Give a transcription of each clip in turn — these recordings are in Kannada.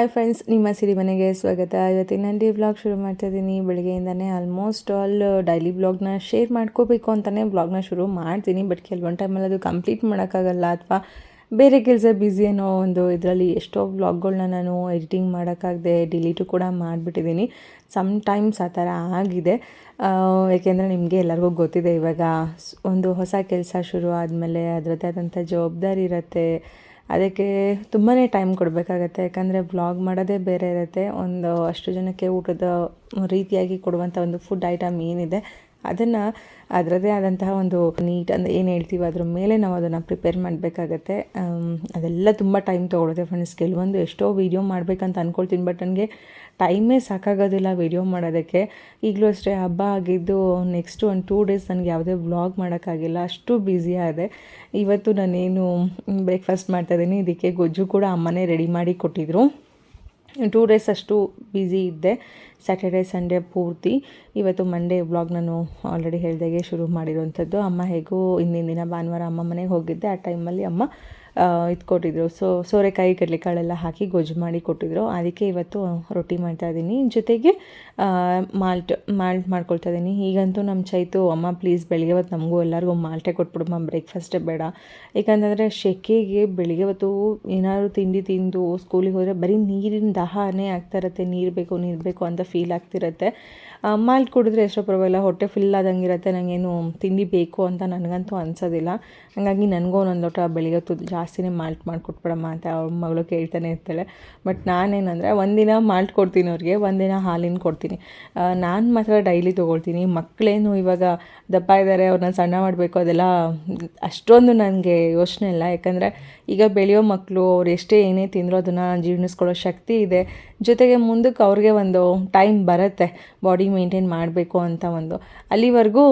ಹಾಯ್ ಫ್ರೆಂಡ್ಸ್ ನಿಮ್ಮ ಸಿರಿ ಮನೆಗೆ ಸ್ವಾಗತ. ಇವತ್ತಿನ ನಾನು ಡೇ ವ್ಲಾಗ್ ಶುರು ಮಾಡ್ತಾ ಇದ್ದೀನಿ ಬೆಳಗ್ಗೆಯಿಂದನೇ ಆಲ್ಮೋಸ್ಟ್ ಆಲ್ ಡೈಲಿ ಬ್ಲಾಗ್ನ ಶೇರ್ ಮಾಡ್ಕೋಬೇಕು ಅಂತಲೇ ಬ್ಲಾಗ್ನ ಶುರು ಮಾಡ್ತೀನಿ. ಬಟ್ ಕೆಲವೊಂದು ಟೈಮಲ್ಲಿ ಅದು ಕಂಪ್ಲೀಟ್ ಮಾಡೋಕ್ಕಾಗಲ್ಲ ಅಥವಾ ಬೇರೆ ಕೆಲಸ ಬ್ಯುಸಿ ಅನ್ನೋ ಒಂದು ಇದರಲ್ಲಿ ಎಷ್ಟೋ ಬ್ಲಾಗ್ಗಳನ್ನ ನಾನು ಎಡಿಟಿಂಗ್ ಮಾಡೋಕ್ಕಾಗದೆ ಡಿಲೀಟು ಕೂಡ ಮಾಡಿಬಿಟ್ಟಿದ್ದೀನಿ ಸಮ್ ಟೈಮ್ಸ್ ಆ ಥರ ಆಗಿದೆ. ಏಕೆಂದರೆ ನಿಮಗೆ ಎಲ್ಲರಿಗೂ ಗೊತ್ತಿದೆ ಇವಾಗ ಒಂದು ಹೊಸ ಕೆಲಸ ಶುರು ಆದಮೇಲೆ ಅದರದ್ದೇ ಆದಂಥ ಜವಾಬ್ದಾರಿ ಇರುತ್ತೆ. ಅದಕ್ಕೆ ತುಂಬಾ ಟೈಮ್ ಕೊಡಬೇಕಾಗತ್ತೆ. ಯಾಕಂದರೆ ಬ್ಲಾಗ್ ಮಾಡೋದೇ ಬೇರೆ ಇರುತ್ತೆ. ಒಂದು ಅಷ್ಟು ಜನಕ್ಕೆ ಊಟದ ರೀತಿಯಾಗಿ ಕೊಡುವಂಥ ಒಂದು ಫುಡ್ ಐಟಮ್ ಏನಿದೆ, ಅದನ್ನು ಅದರದೇ ಆದಂತಹ ಒಂದು ನೀಟ್ ಅಂದರೆ ಏನು ಹೇಳ್ತೀವಿ ಅದ್ರ ಮೇಲೆ ನಾವು ಅದನ್ನು ಪ್ರಿಪೇರ್ ಮಾಡಬೇಕಾಗತ್ತೆ. ಅದೆಲ್ಲ ತುಂಬ ಟೈಮ್ ತೊಗೊಳುತ್ತೆ ಫ್ರೆಂಡ್ಸ್ ಕೆಲವೊಂದು ಎಷ್ಟೋ ವೀಡಿಯೋ ಮಾಡಬೇಕಂತ ಅಂದ್ಕೊಳ್ತೀನಿ ಬಟ್ ನನಗೆ ಟೈಮೇ ಸಾಕಾಗೋದಿಲ್ಲ ವಿಡಿಯೋ ಮಾಡೋದಕ್ಕೆ. ಈಗಲೂ ಅಷ್ಟೇ ಹಬ್ಬ ಆಗಿದ್ದು ನೆಕ್ಸ್ಟ್ ಒಂದು ಟೂ ಡೇಸ್ ನನಗೆ ಯಾವುದೇ ವ್ಲಾಗ್ ಮಾಡೋಕ್ಕಾಗಿಲ್ಲ. ಅಷ್ಟು ಬ್ಯುಸಿಯಾಗಿದೆ ಇವತ್ತು ನಾನೇನು ಬ್ರೇಕ್ಫಾಸ್ಟ್ ಮಾಡ್ತಾಯಿದ್ದೀನಿ ಇದಕ್ಕೆ ಗೊಜ್ಜು ಕೂಡ ಅಮ್ಮನೇ ರೆಡಿ ಮಾಡಿ ಕೊಟ್ಟಿದ್ರು. ಟೂ ಡೇಸ್ ಅಷ್ಟು ಬ್ಯುಸಿ ಇದ್ದೆ. ಸ್ಯಾಟರ್ಡೆ ಸಂಡೇ ಪೂರ್ತಿ. ಇವತ್ತು ಮಂಡೇ ವ್ಲಾಗ್ ನಾನು ಆಲ್ರೆಡಿ ಹೇಳಿದಾಗೆ ಶುರು ಮಾಡಿರೋವಂಥದ್ದು. ಅಮ್ಮ ಹೇಗೂ, ಹಿಂದಿನ ದಿನ ಭಾನುವಾರ ಅಮ್ಮ ಮನೆಗೆ ಹೋಗಿದ್ದೆ. ಆ ಟೈಮಲ್ಲಿ ಅಮ್ಮ ಇದು ಕೊಟ್ಟಿದ್ರು ಸೊ, ಸೋರೆಕಾಯಿ, ಕಡಲೆಕಾಳೆಲ್ಲ ಹಾಕಿ ಗೊಜ್ಜು ಮಾಡಿ ಕೊಟ್ಟಿದ್ರು. ಅದಕ್ಕೆ ಇವತ್ತು ರೊಟ್ಟಿ ಮಾಡ್ತಾ ಇದ್ದೀನಿ. ಜೊತೆಗೆ ಮಾಲ್ಟ್ ಮಾಲ್ಟ್ ಮಾಡ್ಕೊಳ್ತಾ ಇದ್ದೀನಿ. ಈಗಂತೂ ನಮ್ಮ ಚೈತು, ಅಮ್ಮ ಪ್ಲೀಸ್ ಬೆಳಿಗ್ಗೆ ಹೊತ್ತು ನಮಗೂ ಎಲ್ಲರಿಗೂ ಮಾಲ್ಟೆ ಕೊಟ್ಬಿಡಮ್ಮ ಬ್ರೇಕ್ಫಾಸ್ಟೇ ಬೇಡ. ಯಾಕಂತಂದರೆ ಶೆಕೆಗೆ ಬೆಳಿಗ್ಗೆ ಹೊತ್ತು ಏನಾದ್ರು ತಿಂಡಿ ತಿಂದು ಸ್ಕೂಲಿಗೆ ಹೋದರೆ ಬರೀ ನೀರಿನ ದಾಹನೇ ಆಗ್ತಾ ಇರುತ್ತೆ. ನೀರು ಬೇಕು ನೀರು ಬೇಕು ಅಂತ ಫೀಲ್ ಆಗ್ತಿರುತ್ತೆ. ಮಾಲ್ಟ್ ಕುಡಿದ್ರೆ ಎಷ್ಟೋ ಪರವಾಗಿಲ್ಲ, ಹೊಟ್ಟೆ ಫಿಲ್ ಆದಂಗೆ ಇರುತ್ತೆ ನನಗೇನು ತಿಂಡಿ ಬೇಕು ಅಂತ ನನಗಂತೂ ಅನ್ಸೋದಿಲ್ಲ. ಹಾಗಾಗಿ ನನಗೂ ಒಂದೊಂದು ಲೋಟ ಬೆಳಿಗ್ಗೆ ಹೊತ್ತು ಜಾಸ್ತಿನೇ ಮಾಲ್ಟ್ ಮಾಡಿಕೊಟ್ಬಿಡಮ್ಮ ಅಂತ ಅವ್ರ ಮಗಳು ಕೇಳ್ತಾನೆ ಇರ್ತಾಳೆ. ಬಟ್ ನಾನೇನಂದರೆ, ಒಂದಿನ ಮಾಲ್ಟ್ ಕೊಡ್ತೀನಿ ಅವ್ರಿಗೆ, ಒಂದಿನ ಹಾಲಿನ ಕೊಡ್ತೀನಿ. ನಾನು ಮಾತ್ರ ಡೈಲಿ ತೊಗೊಳ್ತೀನಿ. ಮಕ್ಕಳೇನು ಇವಾಗ ದಪ್ಪ ಇದ್ದಾರೆ ಅವ್ರನ್ನ ಸಣ್ಣ ಮಾಡಬೇಕು, ಅದೆಲ್ಲ ಅಷ್ಟೊಂದು ನನಗೆ ಯೋಚನೆ ಇಲ್ಲ. ಯಾಕಂದರೆ ಈಗ ಬೆಳೆಯೋ ಮಕ್ಕಳು ಅವ್ರು ಎಷ್ಟೇ ಏನೇ ತಿಂದರೂ ಅದನ್ನು ಜೀರ್ಣಿಸ್ಕೊಳ್ಳೋ ಶಕ್ತಿ ಇದೆ. ಜೊತೆಗೆ ಮುಂದಕ್ಕೆ ಅವ್ರಿಗೆ ಒಂದು ಟೈಮ್ ಬರುತ್ತೆ. ಬಾಡಿ ಮೇಂಟೈನ್ ಮಾಡಬೇಕು ಅಂತ ಒಂದು. ಅಲ್ಲಿವರೆಗೂ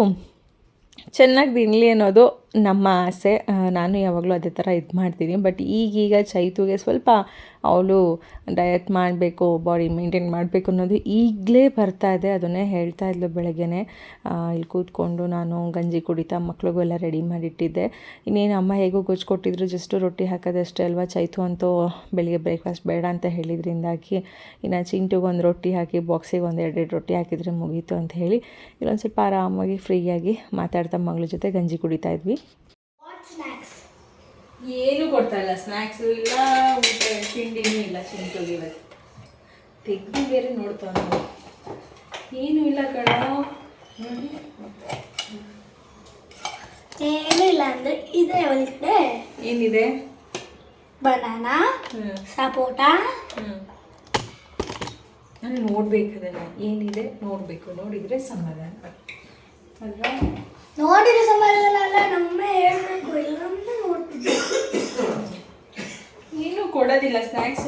ಚೆನ್ನಾಗಿ ತಿನ್ನಲಿ ಅನ್ನೋದು ನಮ್ಮ ಆಸೆ ನಾನು ಯಾವಾಗಲೂ ಅದೇ ಥರ ಇದು ಮಾಡ್ತೀನಿ. ಬಟ್ ಈಗೀಗ ಚೈತುಗೆ ಸ್ವಲ್ಪ ಅವಳು ಡಯಟ್ ಮಾಡಬೇಕು ಬಾಡಿ ಮೇಂಟೈನ್ ಮಾಡಬೇಕು ಅನ್ನೋದು ಈಗಲೇ ಬರ್ತಾ ಇದೆ. ಅದನ್ನೇ ಹೇಳ್ತಾ ಇದ್ಲು ಬೆಳಗ್ಗೆನೆ. ಇಲ್ಲಿ ಕೂತ್ಕೊಂಡು ನಾನು ಗಂಜಿ ಕುಡಿತಾ ಮಕ್ಳಿಗೂ ಎಲ್ಲ ರೆಡಿ ಮಾಡಿಟ್ಟಿದ್ದೆ. ಇನ್ನೇನು ಅಮ್ಮ ಹೇಗೂ ಗೊಜ್ಜು ಕೊಟ್ಟಿದ್ರು ಜಸ್ಟು ರೊಟ್ಟಿ ಹಾಕೋದಷ್ಟೇ ಅಲ್ವಾ? ಚೈತು ಅಂತೂ ಬೆಳಗ್ಗೆ ಬ್ರೇಕ್ಫಾಸ್ಟ್ ಬೇಡ ಅಂತ ಹೇಳಿದ್ರಿಂದಾಗಿ ಇನ್ನು ಚಿಂಟುಗೆ ಒಂದು ರೊಟ್ಟಿ ಹಾಕಿ ಬಾಕ್ಸಿಗೆ ಒಂದು ಎರಡೆರಡು ರೊಟ್ಟಿ ಹಾಕಿದರೆ ಮುಗೀತು ಅಂತ ಹೇಳಿ, ಇಲ್ಲೊಂದು ಸ್ವಲ್ಪ ಆರಾಮಾಗಿ ಫ್ರೀಯಾಗಿ ಮಾತಾಡ್ತಾ ಮಗಳ ಜೊತೆ ಗಂಜಿ ಕುಡಿತಾ ಇದ್ವಿ. ಏನು ಕೊಡ್ತಾ ಇಲ್ಲ. ಸ್ನ್ಯಾಕ್ಸು ಇಲ್ಲ ಊಟ ತಿಂಡಿನೂ ಇಲ್ಲ ಚಿಂಟುಗೆ ಇವತ್ತು. ತೆಗ್ದು ಬೇರೆ ನೋಡ್ತಾ ನಾವು ಏನೂ ಇಲ್ಲ ಕಣ. ಏನೂ ಇಲ್ಲ ಅಂದ್ರೆ ಇದೆ ಒಳಗಡೆ ಏನಿದೆ? ಬನಾನಾ ಸಪೋಟ ನಾನು ನೋಡ್ಬೇಕು ಅದನ್ನು ಏನಿದೆ ನೋಡಬೇಕು. ನೋಡಿದರೆ ಸಮಾಧಾನ. ಅಲ್ವಾ? ನೋಡಿದ ಸಮಾಧಾನ ಅಲ್ಲ ಹೇಳಬೇಕು ಇಲ್ಲಂತ ನೋಡ್ತಿದ್ದೆ. ಏನೂ ಕೊಡೋದಿಲ್ಲ ಸ್ನ್ಯಾಕ್ಸ್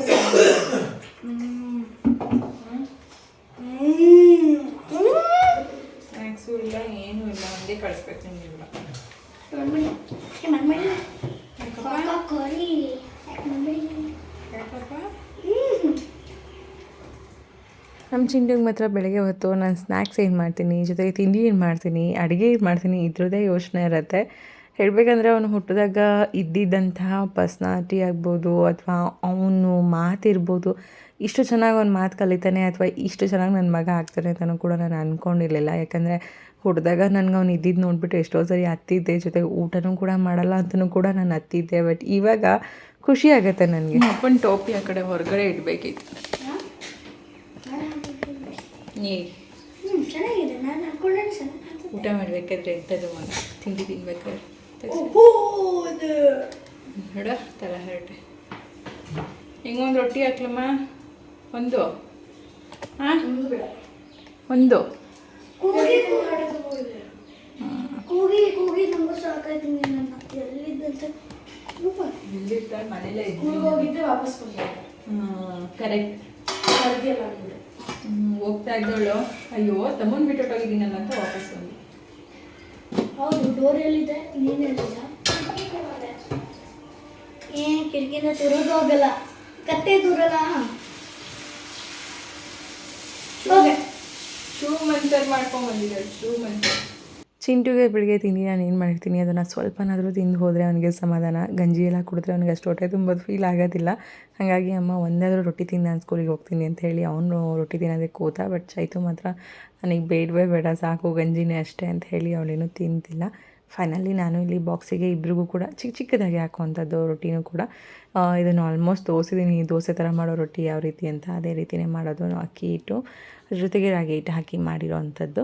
ಸ್ನ್ಯಾಕ್ಸು ಇಲ್ಲ ಏನೂ ಇಲ್ಲ ಒಂದೇ ಕಳಿಸ್ಬೇಕು ನಿಮಗೆಲ್ಲ ಕೊರಿ ಯಾಕಪ್ಪ? ನಮ್ಮ ಚಿಂಡಿಗೆ ಮಾತ್ರ ಬೆಳಗ್ಗೆ ಹೊತ್ತು ನಾನು ಸ್ನ್ಯಾಕ್ಸ್ ಏನು ಮಾಡ್ತೀನಿ, ಜೊತೆಗೆ ತಿಂಡಿ ಏನು ಮಾಡ್ತೀನಿ, ಅಡುಗೆ ಏನು ಮಾಡ್ತೀನಿ, ಇದ್ರದ್ದೇ ಯೋಚನೆ ಇರುತ್ತೆ. ಹೇಳಬೇಕಂದ್ರೆ ಅವನು ಹುಟ್ಟಿದಾಗ ಇದ್ದಿದ್ದಂತಹ ಪರ್ಸ್ನಾಲಿಟಿ ಆಗ್ಬೋದು ಅಥವಾ ಅವನು ಮಾತಿರ್ಬೋದು ಇಷ್ಟು ಚೆನ್ನಾಗಿ ಅವ್ನು ಮಾತು ಕಲಿತಾನೆ ಅಥವಾ ಇಷ್ಟು ಚೆನ್ನಾಗಿ ನನ್ನ ಮಗ ಆಗ್ತಾನೆ ಅಂತಲೂ ಕೂಡ ನಾನು ಅಂದ್ಕೊಂಡಿರಲಿಲ್ಲ ಯಾಕಂದರೆ ಹುಟ್ಟಿದಾಗ ನನಗೆ ಅವ್ನು ಇದ್ದಿದ್ದು ನೋಡಿಬಿಟ್ಟು ಎಷ್ಟೋ ಸರಿ ಹತ್ತಿದ್ದೆ, ಜೊತೆಗೆ ಊಟನೂ ಕೂಡ ಮಾಡಲ್ಲ ಅಂತಲೂ ಕೂಡ ನಾನು ಹತ್ತಿದ್ದೆ. ಬಟ್ ಇವಾಗ ಖುಷಿ ಆಗುತ್ತೆ ನನಗೆ. ಅಪ್ಪನ ಟೋಪಿ ಆ ಕಡೆ ಹೊರಗಡೆ ಇಡಬೇಕಿತ್ತು. ಏ ಚೆನ್ನಾಗಿದೆ ನಾನು ಹಾಕೊಂಡ್ರೆ ಚೆನ್ನಾಗಿ ಊಟ ಮಾಡ್ಬೇಕಾದ್ರೆ ಎಂಥದ್ದು ಮಗ ತಿಂಡಿ ತಿನ್ಬೇಕಾದ್ರೆ. ನೋಡ ತಲ ಹರಟೆ. ಹಿಂಗೊಂದು ರೊಟ್ಟಿ ಹಾಕ್ಲಮ್ಮ. ಒಂದು. ಹಾಂ ಒಂದು ಕೂಗಿ ಕೂಗಿ ಕೂಗಿ ನಂಗೂ ಸಾಕಾಯ್ತು ನನ್ನ ಎಲ್ಲಿದ್ದಂತ ಮನೇಲೇ ಹೋಗಿದ್ದೆ ವಾಪಸ್ ಬಂದೆ. ಕರೆಕ್ಟ್ ಬರ್ದಿಲ್ಲ ಅಂದ್ಬಿಟ್ಟು. ಹೋಗ್ತಾ ಇದ್ದವಳು. ಅಯ್ಯೋ ತಮ್ಮನ್ ಬಿಟ್ಟೋಗಿದ್ದೀನಲ್ಲ ಅಂತ ವಾಪಸ್ ಬಂದು ಹೌದು ಡೋರ್ ಎಲ್ಲಿದೆ? ನೀನು ಎಲ್ಲಿಲ್ಲ ಏನ್ ಕಿಟಕಿನ ತುರೋದು ಹೋಗಲ್ಲ. ಕತ್ತೆ ದೂರಲ್ಲ? ಹೋಗೆ ಶೂ ಮಂತರ್ ಮಾಡ್ಕೊಂಡ್ ಬಂದಿದ್ದಾಳೆ ಶೂ ಮಂತರ್ ಚಿಂಟುಗೆ ಬೆಳಿಗ್ಗೆ ತಿಂಡಿ ನಾನು ಏನು ಮಾಡಿರ್ತೀನಿ, ಅದನ್ನು ಸ್ವಲ್ಪನಾದರೂ ತಿಂದು ಹೋದರೆ ಅವನಿಗೆ ಸಮಾಧಾನ. ಗಂಜಿ ಎಲ್ಲ ಕುಡಿದ್ರೆ ಅವನಿಗೆ ಅಷ್ಟು ಹೊಟ್ಟೆ ತುಂಬೋದು ಫೀಲ್ ಆಗೋದಿಲ್ಲ. ಹಾಗಾಗಿ ಅಮ್ಮ ಒಂದಾದರೂ ರೊಟ್ಟಿ ತಿಂದು ನಾನು ಸ್ಕೂಲಿಗೆ ಹೋಗ್ತೀನಿ ಅಂತ ಹೇಳಿ ಅವನು ರೊಟ್ಟಿ ತಿನ್ನೋದಕ್ಕೆ ಕೂತ ಬಟ್ ಚೈತು ಮಾತ್ರ ನನಗೆ ಬೇಡವೇ ಬೇಡ, ಸಾಕು ಗಂಜಿನೇ ಅಷ್ಟೇ ಅಂತ ಹೇಳಿ ಅವಳೇನು ತಿಂತಿಲ್ಲ. ಫೈನಲಿ ನಾನು ಇಲ್ಲಿ ಬಾಕ್ಸಿಗೆ ಇಬ್ರಿಗೂ ಕೂಡ ಚಿಕ್ಕ ಚಿಕ್ಕದಾಗಿ ಹಾಕುವಂಥದ್ದು ರೊಟ್ಟಿನೂ ಕೂಡ. ಇದನ್ನು ಆಲ್ಮೋಸ್ಟ್ ದೋಸಿದ್ದೀನಿ ದೋಸೆ ಥರ ಮಾಡೋ ರೊಟ್ಟಿ ಯಾವ ರೀತಿ ಅಂತ ಅದೇ ರೀತಿಯೇ ಮಾಡೋದು, ಅಕ್ಕಿ ಹಿಟ್ಟು ಜೊತೆಗೆ ರಾಗಿ ಹಿಟ್ಟು ಹಾಕಿ ಮಾಡಿರೋ ಅಂಥದ್ದು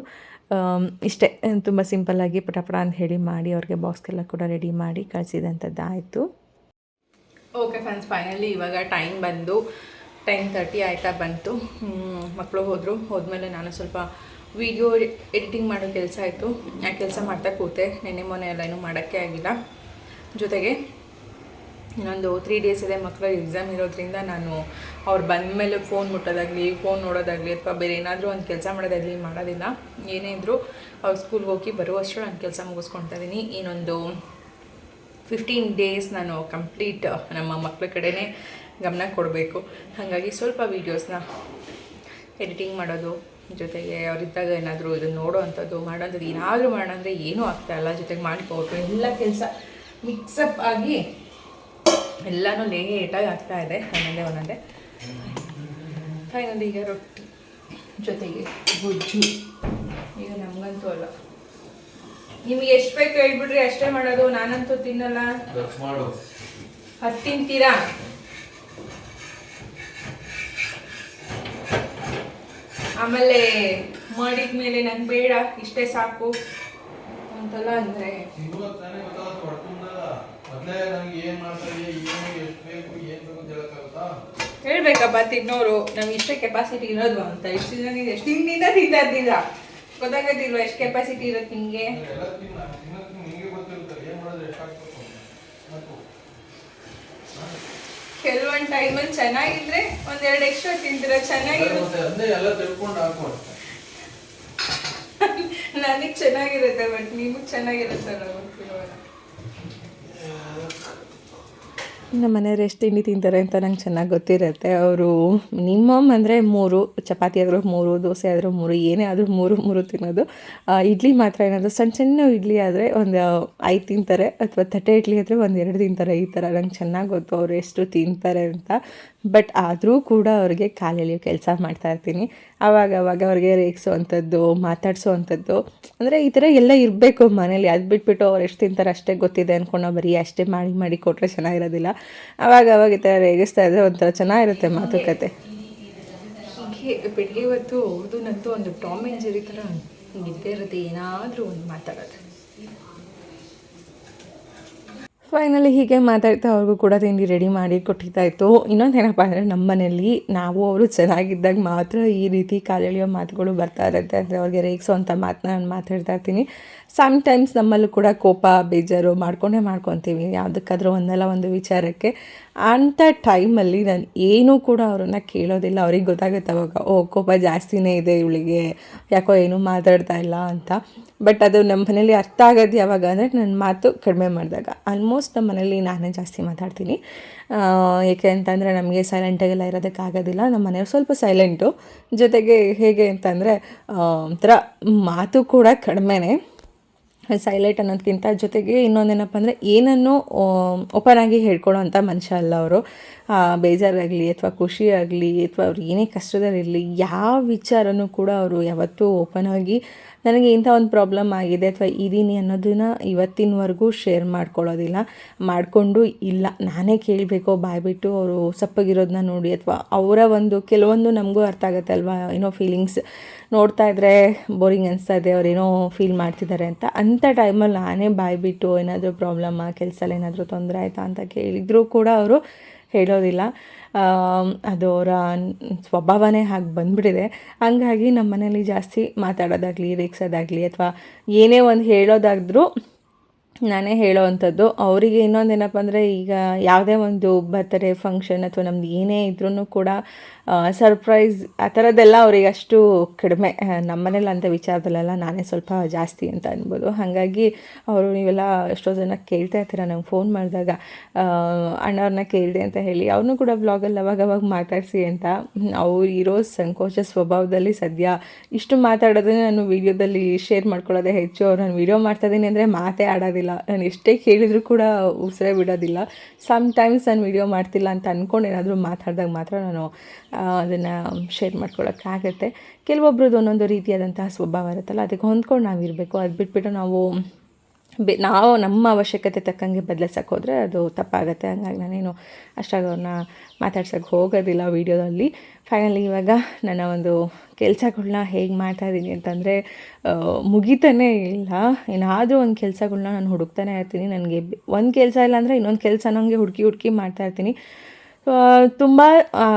ಇಷ್ಟೇ, ತುಂಬ ಸಿಂಪಲ್ಲಾಗಿ ಪಟಪಟ ಅಂತ ಹೇಳಿ ಮಾಡಿ, ಅವ್ರಿಗೆ ಬಾಕ್ಸ್ಗೆಲ್ಲ ಕೂಡ ರೆಡಿ ಮಾಡಿ ಕಳಿಸಿದಂಥದ್ದು ಆಯಿತು ಓಕೆ ಫ್ರೆಂಡ್ಸ್ ಫೈನಲಿ ಇವಾಗ ಟೈಮ್ ಬಂದು ಟೆನ್ ತರ್ಟಿ ಆಯಿತಾ ಬಂತು. ಮಕ್ಕಳು ಹೋದರು, ಹೋದ್ಮೇಲೆ ನಾನು ಸ್ವಲ್ಪ ವಿಡಿಯೋ ಎಡಿಟಿಂಗ್ ಮಾಡೋ ಕೆಲಸ ಆಯಿತು. ಆ ಕೆಲಸ ಮಾಡ್ತಾ ಕೂತೆ, ನೆನ್ನೆ ಮೊನ್ನೆ ಎಲ್ಲ ಏನೂ ಮಾಡೋಕ್ಕೆ ಆಗಿಲ್ಲ. ಜೊತೆಗೆ ಇನ್ನೊಂದು ತ್ರೀ ಡೇಸ್ ಇದೆ ಮಕ್ಕಳ ಎಕ್ಸಾಮ್ ಇರೋದ್ರಿಂದ ನಾನು ಅವ್ರು ಬಂದ ಮೇಲೆ ಫೋನ್ ಮುಟ್ಟೋದಾಗಲಿ ಫೋನ್ ನೋಡೋದಾಗಲಿ ಅಥವಾ ಬೇರೆ ಏನಾದರೂ ಒಂದು ಕೆಲಸ ಮಾಡೋದಾಗಲಿ ಮಾಡೋದಿಲ್ಲ. ಏನೇ ಇದ್ದರೂ ಅವ್ರು ಸ್ಕೂಲ್ಗೆ ಹೋಗಿ ಬರುವಷ್ಟು ನಾನು ಕೆಲಸ ಮುಗಿಸ್ಕೊಳ್ತಾ ಇದ್ದೀನಿ ಇನ್ನೊಂದು ಫಿಫ್ಟೀನ್ ಡೇಸ್ ನಾನು ಕಂಪ್ಲೀಟ್ ನಮ್ಮ ಮಕ್ಕಳ ಕಡೆನೇ ಗಮನ ಕೊಡಬೇಕು. ಹಾಗಾಗಿ ಸ್ವಲ್ಪ ವೀಡಿಯೋಸ್ನ ಎಡಿಟಿಂಗ್ ಮಾಡೋದು, ಜೊತೆಗೆ ಅವರಿದ್ದಾಗ ಏನಾದರೂ ಇದನ್ನು ನೋಡೋ ಅಂಥದ್ದು ಮಾಡೋಂಥದ್ದು ಏನಾದರೂ ಮಾಡೋಣ ಅಂದರೆ ಏನೂ ಆಗ್ತಾಯಿಲ್ಲ ಜೊತೆಗೆ ಮಾಡಿಕೊಟ್ಟು ಎಲ್ಲ ಕೆಲಸ ಮಿಕ್ಸಪ್ ಆಗಿ ಎಲ್ಲನೂ ಲೇಟಾಗಿ ಆಗ್ತಾ ಇದೆ ಒಂದೊಂದೇ ಒಂದೊಂದೇ. ಫೈನಲ್ ಈಗ ರೊಟ್ಟಿ ಜೊತೆಗೆ ಗೊಜ್ಜು. ಈಗ ನಮಗಂತೂ ಅಲ್ಲ. ನಿಮ್ಗೆ ಎಷ್ಟು ಬೇಕು ಹೇಳ್ಬಿಡ್ರಿ ಅಷ್ಟೇ ಮಾಡೋದು ನಾನಂತೂ ತಿನ್ನಲ್ಲ. ಹತ್ತು ತಿಂತೀರಾ? ಆಮೇಲೆ ಮಾಡಿದ್ಮೇಲೆ ನಂಗೆ ಬೇಡ ಇಷ್ಟೇ ಸಾಕು. ಅಂತಲ್ಲ ಅಂದರೆ ಇವತ್ತು ತಾನೇ ಗೊತ್ತಾಗುತ್ತೆ ಹೊಡ್ಕೊಂಡಲ್ಲ ಮೊದಲೇ ನನಗೆ ಏನು ಮಾಡ್ತಾರೆ ಏನು ಎಷ್ಟು ಬೇಕು ಏನು ಬೇಕು ಅಂತ ಹೇಳಕ್ಕಾಗುತ್ತಾ ಹೇಳ್ಬೇಕಪ್ಪ ತಿನ್ನೋರು ನಮ್ಗೆ ಇಷ್ಟೇ ಕೆಪಾಸಿಟಿ ಇರೋದು ಅಂತ. ಇಷ್ಟು ದಿನ ಎಷ್ಟು ದಿನದಿಂದ ತಿಂತಾ ಇದ್ದಿಲ್ಲ ಗೊತ್ತಾಗೋದಿಲ್ವಾ ಎಷ್ಟು ಕೆಪಾಸಿಟಿ ಇರುತ್ತೆ ನಿಮಗೆ? ಎಲ್ಲ ತಿನ್ನ ತಿನ್ನೋದಕ್ಕೆ ನಿಮಗೆ ಗೊತ್ತಿರುತ್ತೆ ಏನು ಮಾಡಿದ್ರೆ ಎಷ್ಟಾಗ್ಬೇಕು ಸಾಕು ಕೆಲವೊಂದು ಟೈಮಲ್ಲಿ ಚೆನ್ನಾಗಿದ್ರೆ ಒಂದೆರಡು ಎಕ್ಸ್ಟ್ರಾ ತಿಂತೀರ? ಚೆನ್ನಾಗಿರುತ್ತೆ. ಎಲ್ಲ ತಿಳ್ಕೊಂಡು ನನಗೆ ಚೆನ್ನಾಗಿರುತ್ತೆ ಬಟ್ ನಿಮಗೆ ಗೊತ್ತಿರೋಲ್ಲ ನಮ್ಮ ಮನೆಯವ್ರು ಎಷ್ಟು ತಿಂಡಿ ತಿಂತಾರೆ ಅಂತ ನಂಗೆ ಚೆನ್ನಾಗಿ ಗೊತ್ತಿರುತ್ತೆ. ಅವರು ಮಿನಿಮಮ್ ಅಂದರೆ ಮೂರು, ಚಪಾತಿ ಆದರೂ ಮೂರು, ದೋಸೆ ಆದರೂ ಮೂರು, ಏನೇ ಆದರೂ ಮೂರು ಮೂರು ತಿನ್ನೋದು. ಇಡ್ಲಿ ಮಾತ್ರ ಏನಾದರೂ ಸಣ್ಣ ಸಣ್ಣ ಇಡ್ಲಿ ಆದರೆ ಒಂದು ಐದು ತಿಂತಾರೆ, ಅಥವಾ ತಟ್ಟೆ ಇಡ್ಲಿ ಆದರೆ ಒಂದು ಎರಡು ತಿಂತಾರೆ. ಈ ಥರ ನಂಗೆ ಚೆನ್ನಾಗಿ ಗೊತ್ತು ಅವರು ಎಷ್ಟು ತಿಂತಾರೆ ಅಂತ. ಬಟ್ ಆದರೂ ಕೂಡ ಅವ್ರಿಗೆ ಕಾಲೆಳೆಯೋ ಕೆಲಸ ಮಾಡ್ತಾ ಇರ್ತೀನಿ. ಆವಾಗ ಅವ್ರಿಗೆ ರೇಗಿಸುವಂಥದ್ದು, ಮಾತಾಡಿಸೋವಂಥದ್ದು. ಅಂದರೆ ಈ ಥರ ಎಲ್ಲ ಇರಬೇಕು ಮನೇಲಿ. ಅದು ಬಿಟ್ಬಿಟ್ಟು ಅವ್ರು ಎಷ್ಟು ತಿಂತಾರೆ ಅಷ್ಟೇ ಗೊತ್ತಿದೆ ಅಂದ್ಕೊಂಡು ಬರೀ ಅಷ್ಟೇ ಮಾಡಿ ಮಾಡಿ ಕೊಟ್ಟರೆ ಚೆನ್ನಾಗಿರೋದಿಲ್ಲ. ಆವಾಗ ಅವಾಗ ಈ ಥರ ರೇಗಿಸ್ತಾ ಇದ್ದರೆ ಒಂಥರ ಚೆನ್ನಾಗಿರುತ್ತೆ ಮಾತುಕತೆ. ಹೀಗೆ ಬೆಳಿಗ್ಗೆ ಅವ್ರದ್ದು ನಂದು ಒಂದು ಟಾಮ್ ಎಂಜರಿ ಜೆರಿ ಥರ ಇದ್ದೇ ಇರುತ್ತೆ. ಏನಾದರೂ ಒಂದು ಮಾತಾಡೋದು. ಫೈನಲಿ ಹೀಗೆ ಮಾತಾಡ್ತಾ ಅವ್ರಿಗೂ ಕೂಡ ತಿಂಡಿ ರೆಡಿ ಮಾಡಿ ಕೊಟ್ಟಿದ್ದಾಯಿತು. ಇನ್ನೊಂದೇನಪ್ಪ ಅಂದರೆ ನಮ್ಮ ಮನೇಲಿ ನಾವು ಅವರು ಚೆನ್ನಾಗಿದ್ದಾಗ ಮಾತ್ರ ಈ ರೀತಿ ಕಾಲೆಳೆಯೋ ಮಾತುಗಳು ಬರ್ತಾ ಇರುತ್ತೆ. ಅಂದರೆ ಅವ್ರಿಗೆ ರೇಗಿಸೋ ಅಂಥ ಮಾತನ್ನ ನಾನು ಮಾತಾಡ್ತಾ ಇರ್ತೀನಿ. ಸಮ್ಟೈಮ್ಸ್ ನಮ್ಮಲ್ಲೂ ಕೂಡ ಕೋಪ, ಬೇಜಾರು ಮಾಡ್ಕೊಂಡೇ ಮಾಡ್ಕೊತೀವಿ. ಯಾವುದಕ್ಕಾದ್ರೂ ಒಂದಲ್ಲ ಒಂದು ವಿಚಾರಕ್ಕೆ. ಅಂಥ ಟೈಮಲ್ಲಿ ನಾನು ಏನೂ ಕೂಡ ಅವ್ರನ್ನ ಕೇಳೋದಿಲ್ಲ. ಅವ್ರಿಗೆ ಗೊತ್ತಾಗುತ್ತೆ ಅವಾಗ, ಓ, ಕೋಪ ಜಾಸ್ತಿನೇ ಇದೆ ಇವಳಿಗೆ. ಯಾಕೋ ಏನೂ ಮಾತಾಡ್ತಾ ಇಲ್ಲ ಅಂತ. ಬಟ್ ಅದು ನಮ್ಮ ಮನೇಲಿ ಅರ್ಥ ಆಗೋದು ಯಾವಾಗ ಅಂದರೆ ನನ್ನ ಮಾತು ಕಡಿಮೆ ಮಾಡಿದಾಗ. ಆಲ್ಮೋಸ್ಟ್ ನಮ್ಮ ಮನೇಲಿ ನಾನೇ ಜಾಸ್ತಿ ಮಾತಾಡ್ತೀನಿ. ಏಕೆ ಅಂತಂದರೆ ನಮಗೆ ಸೈಲೆಂಟಾಗೆಲ್ಲ ಇರೋದಕ್ಕಾಗೋದಿಲ್ಲ ನಮ್ಮ ಮನೆಯವ್ರು ಸ್ವಲ್ಪ ಸೈಲೆಂಟು ಜೊತೆಗೆ ಹೇಗೆ ಅಂತಂದರೆ ಒಂಥರ ಮಾತು ಕೂಡ ಕಡಿಮೆನೇ. ಸೈಲೆಂಟ್ ಅನ್ನೋದಕ್ಕಿಂತ ಜೊತೆಗೆ ಇನ್ನೊಂದೇನಪ್ಪ ಅಂದರೆ ಏನನ್ನು ಓಪನ್ ಆಗಿ ಹೇಳ್ಕೊಳ್ಳೋ ಅಂಥ ಮನುಷ್ಯ ಅಲ್ಲ ಅವರು. ಬೇಜಾರಾಗಲಿ ಅಥವಾ ಖುಷಿ ಆಗಲಿ ಅಥವಾ ಅವ್ರು ಏನೇ ಕಷ್ಟದಲ್ಲಿರಲಿ, ಯಾವ ವಿಚಾರನೂ ಕೂಡ ಅವರು ಯಾವತ್ತೂ ಓಪನ್ ಆಗಿ ನನಗೆ ಇಂಥ ಒಂದು ಪ್ರಾಬ್ಲಮ್ ಆಗಿದೆ ಅಥವಾ ಇದ್ದೀನಿ ಅನ್ನೋದನ್ನ ಇವತ್ತಿನವರೆಗೂ ಶೇರ್ ಮಾಡ್ಕೊಳ್ಳೋದಿಲ್ಲ. ಮಾಡಿಕೊಂಡು ಇಲ್ಲ. ನಾನೇ ಕೇಳಬೇಕು, ಬಾಯ್ಬಿಟ್ಟು ಅವರು ಸಪ್ಪಗಿರೋದನ್ನ ನೋಡಿ ಅಥವಾ ಅವರ ಒಂದು, ಕೆಲವೊಂದು ನಮಗೂ ಅರ್ಥ ಆಗುತ್ತೆ ಅಲ್ವಾ? ಏನೋ ಫೀಲಿಂಗ್ಸ್ ನೋಡ್ತಾ ಇದ್ದರೆ ಬೋರಿಂಗ್ ಅನಿಸ್ತಾ ಇದೆ ಅವರೇನೋ ಫೀಲ್ ಮಾಡ್ತಿದ್ದಾರೆ ಅಂತ. ಅಂಥ ಟೈಮಲ್ಲಿ ನಾನೇ ಬಾಯ್ಬಿಟ್ಟು ಏನಾದರೂ ಪ್ರಾಬ್ಲಮ್ಮ ಕೆಲಸದಲ್ಲಿ ಏನಾದರೂ ತೊಂದರೆ ಆಯಿತಾ ಅಂತ ಕೇಳಿದರೂ ಕೂಡ ಅವರು ಹೇಳೋದಿಲ್ಲ. ಅದು ಅವರ ಸ್ವಭಾವನೇ ಹಾಗೆ ಬಂದ್ಬಿಟ್ಟಿದೆ. ಹಂಗಾಗಿ ನಮ್ಮ ಮನೇಲಿ ಜಾಸ್ತಿ ಮಾತಾಡೋದಾಗಲಿ, ರೇಗ್ಸೋದಾಗಲಿ ಅಥವಾ ಏನೇ ಒಂದು ಹೇಳೋದಾದ್ರೂ ನಾನೇ ಹೇಳೋವಂಥದ್ದು ಅವರಿಗೆ ಅವರಿಗೆ ಇನ್ನೊಂದೇನಪ್ಪ ಅಂದರೆ ಈಗ ಯಾವುದೇ ಒಂದು ಬರ್ತಡೇ, ಫಂಕ್ಷನ್ ಅಥವಾ ನಮ್ದು ಏನೇ ಇದ್ರೂ ಕೂಡ ಸರ್ಪ್ರೈಸ್ ಆ ಥರದ್ದೆಲ್ಲ ಅವ್ರಿಗೆ ಅಷ್ಟು ಕಡಿಮೆ. ನಮ್ಮನೇಲಿ ಅಂಥ ವಿಚಾರದಲ್ಲೆಲ್ಲ ನಾನೇ ಸ್ವಲ್ಪ ಜಾಸ್ತಿ ಅಂತ ಅನ್ಬೋದು. ಹಾಗಾಗಿ ಅವರು ನೀವೆಲ್ಲ ಎಷ್ಟೋ ಜನ ಕೇಳ್ತಾ ಇರ್ತೀರ. ನಂಗೆ ಫೋನ್ ಮಾಡಿದಾಗ ಅಣ್ಣವ್ರನ್ನ ಕೇಳಿದೆ ಅಂತ ಹೇಳಿ, ಅವ್ರನ್ನೂ ಕೂಡ ಬ್ಲಾಗಲ್ಲಿ ಅವಾಗ ಅವಾಗ ಮಾತಾಡಿಸಿ ಅಂತ. ಅವ್ರು ಇರೋ ಸಂಕೋಚ ಸ್ವಭಾವದಲ್ಲಿ ಸದ್ಯ ಇಷ್ಟು ಮಾತಾಡೋದನ್ನೇ ನಾನು ವೀಡಿಯೋದಲ್ಲಿ ಶೇರ್ ಮಾಡ್ಕೊಳ್ಳೋದೇ ಹೆಚ್ಚು. ಅವ್ರು ನಾನು ವೀಡಿಯೋ ಮಾಡ್ತಾಯಿದ್ದೀನಿ ಅಂದರೆ ಮಾತೇ ಆಡೋದಿಲ್ಲ. ನಾನು ಎಷ್ಟೇ ಕೇಳಿದರೂ ಕೂಡ ಉಸಿರೇ ಬಿಡೋದಿಲ್ಲ. ಸಮ್ ಟೈಮ್ಸ್ ನಾನು ವೀಡಿಯೋ ಮಾಡ್ತಿಲ್ಲ ಅಂತ ಅಂದ್ಕೊಂಡು ಏನಾದರೂ ಮಾತಾಡಿದಾಗ ಮಾತ್ರ ನಾನು ಅದನ್ನು ಶೇರ್ ಮಾಡ್ಕೊಳ್ಳೋಕ್ಕಾಗತ್ತೆ ಕೆಲವೊಬ್ರದ್ದು ಒಂದೊಂದು ರೀತಿಯಾದಂತಹ ಸ್ವಭಾವ ಇರುತ್ತಲ್ಲ, ಅದಕ್ಕೆ ಹೊಂದ್ಕೊಂಡು ನಾವು ಇರಬೇಕು. ಅದು ಬಿಟ್ಬಿಟ್ಟು ನಾವು ಬೆ, ನಾವು ನಮ್ಮ ಅವಶ್ಯಕತೆ ತಕ್ಕಂಗೆ ಬದಲಾಯಿಸೋಕೆ ಹೋದರೆ ಅದು ತಪ್ಪಾಗುತ್ತೆ. ಹಂಗಾಗಿ ನಾನೇನು ಅಷ್ಟಾಗಿ ಅವ್ರನ್ನ ಮಾತಾಡ್ಸೋಕ್ಕೆ ಹೋಗೋದಿಲ್ಲ ವೀಡಿಯೋದಲ್ಲಿ. ಫೈನಲಿ ಇವಾಗ ನನ್ನ ಒಂದು ಕೆಲಸಗಳನ್ನ ಹೇಗೆ ಮಾಡ್ತಾಯಿದ್ದೀನಿ ಅಂತಂದರೆ ಮುಗಿತಾನೇ ಇಲ್ಲ. ಏನಾದರೂ ಒಂದು ಕೆಲಸಗಳನ್ನ ನಾನು ಹುಡುಕ್ತಾನೆ ಇರ್ತೀನಿ. ನನಗೆ ಒಂದು ಕೆಲಸ ಇಲ್ಲ ಅಂದರೆ ಇನ್ನೊಂದು ಕೆಲಸ ನನಗೆ ಹುಡುಕಿ ಹುಡುಕಿ ಮಾಡ್ತಾಯಿರ್ತೀನಿ ತುಂಬ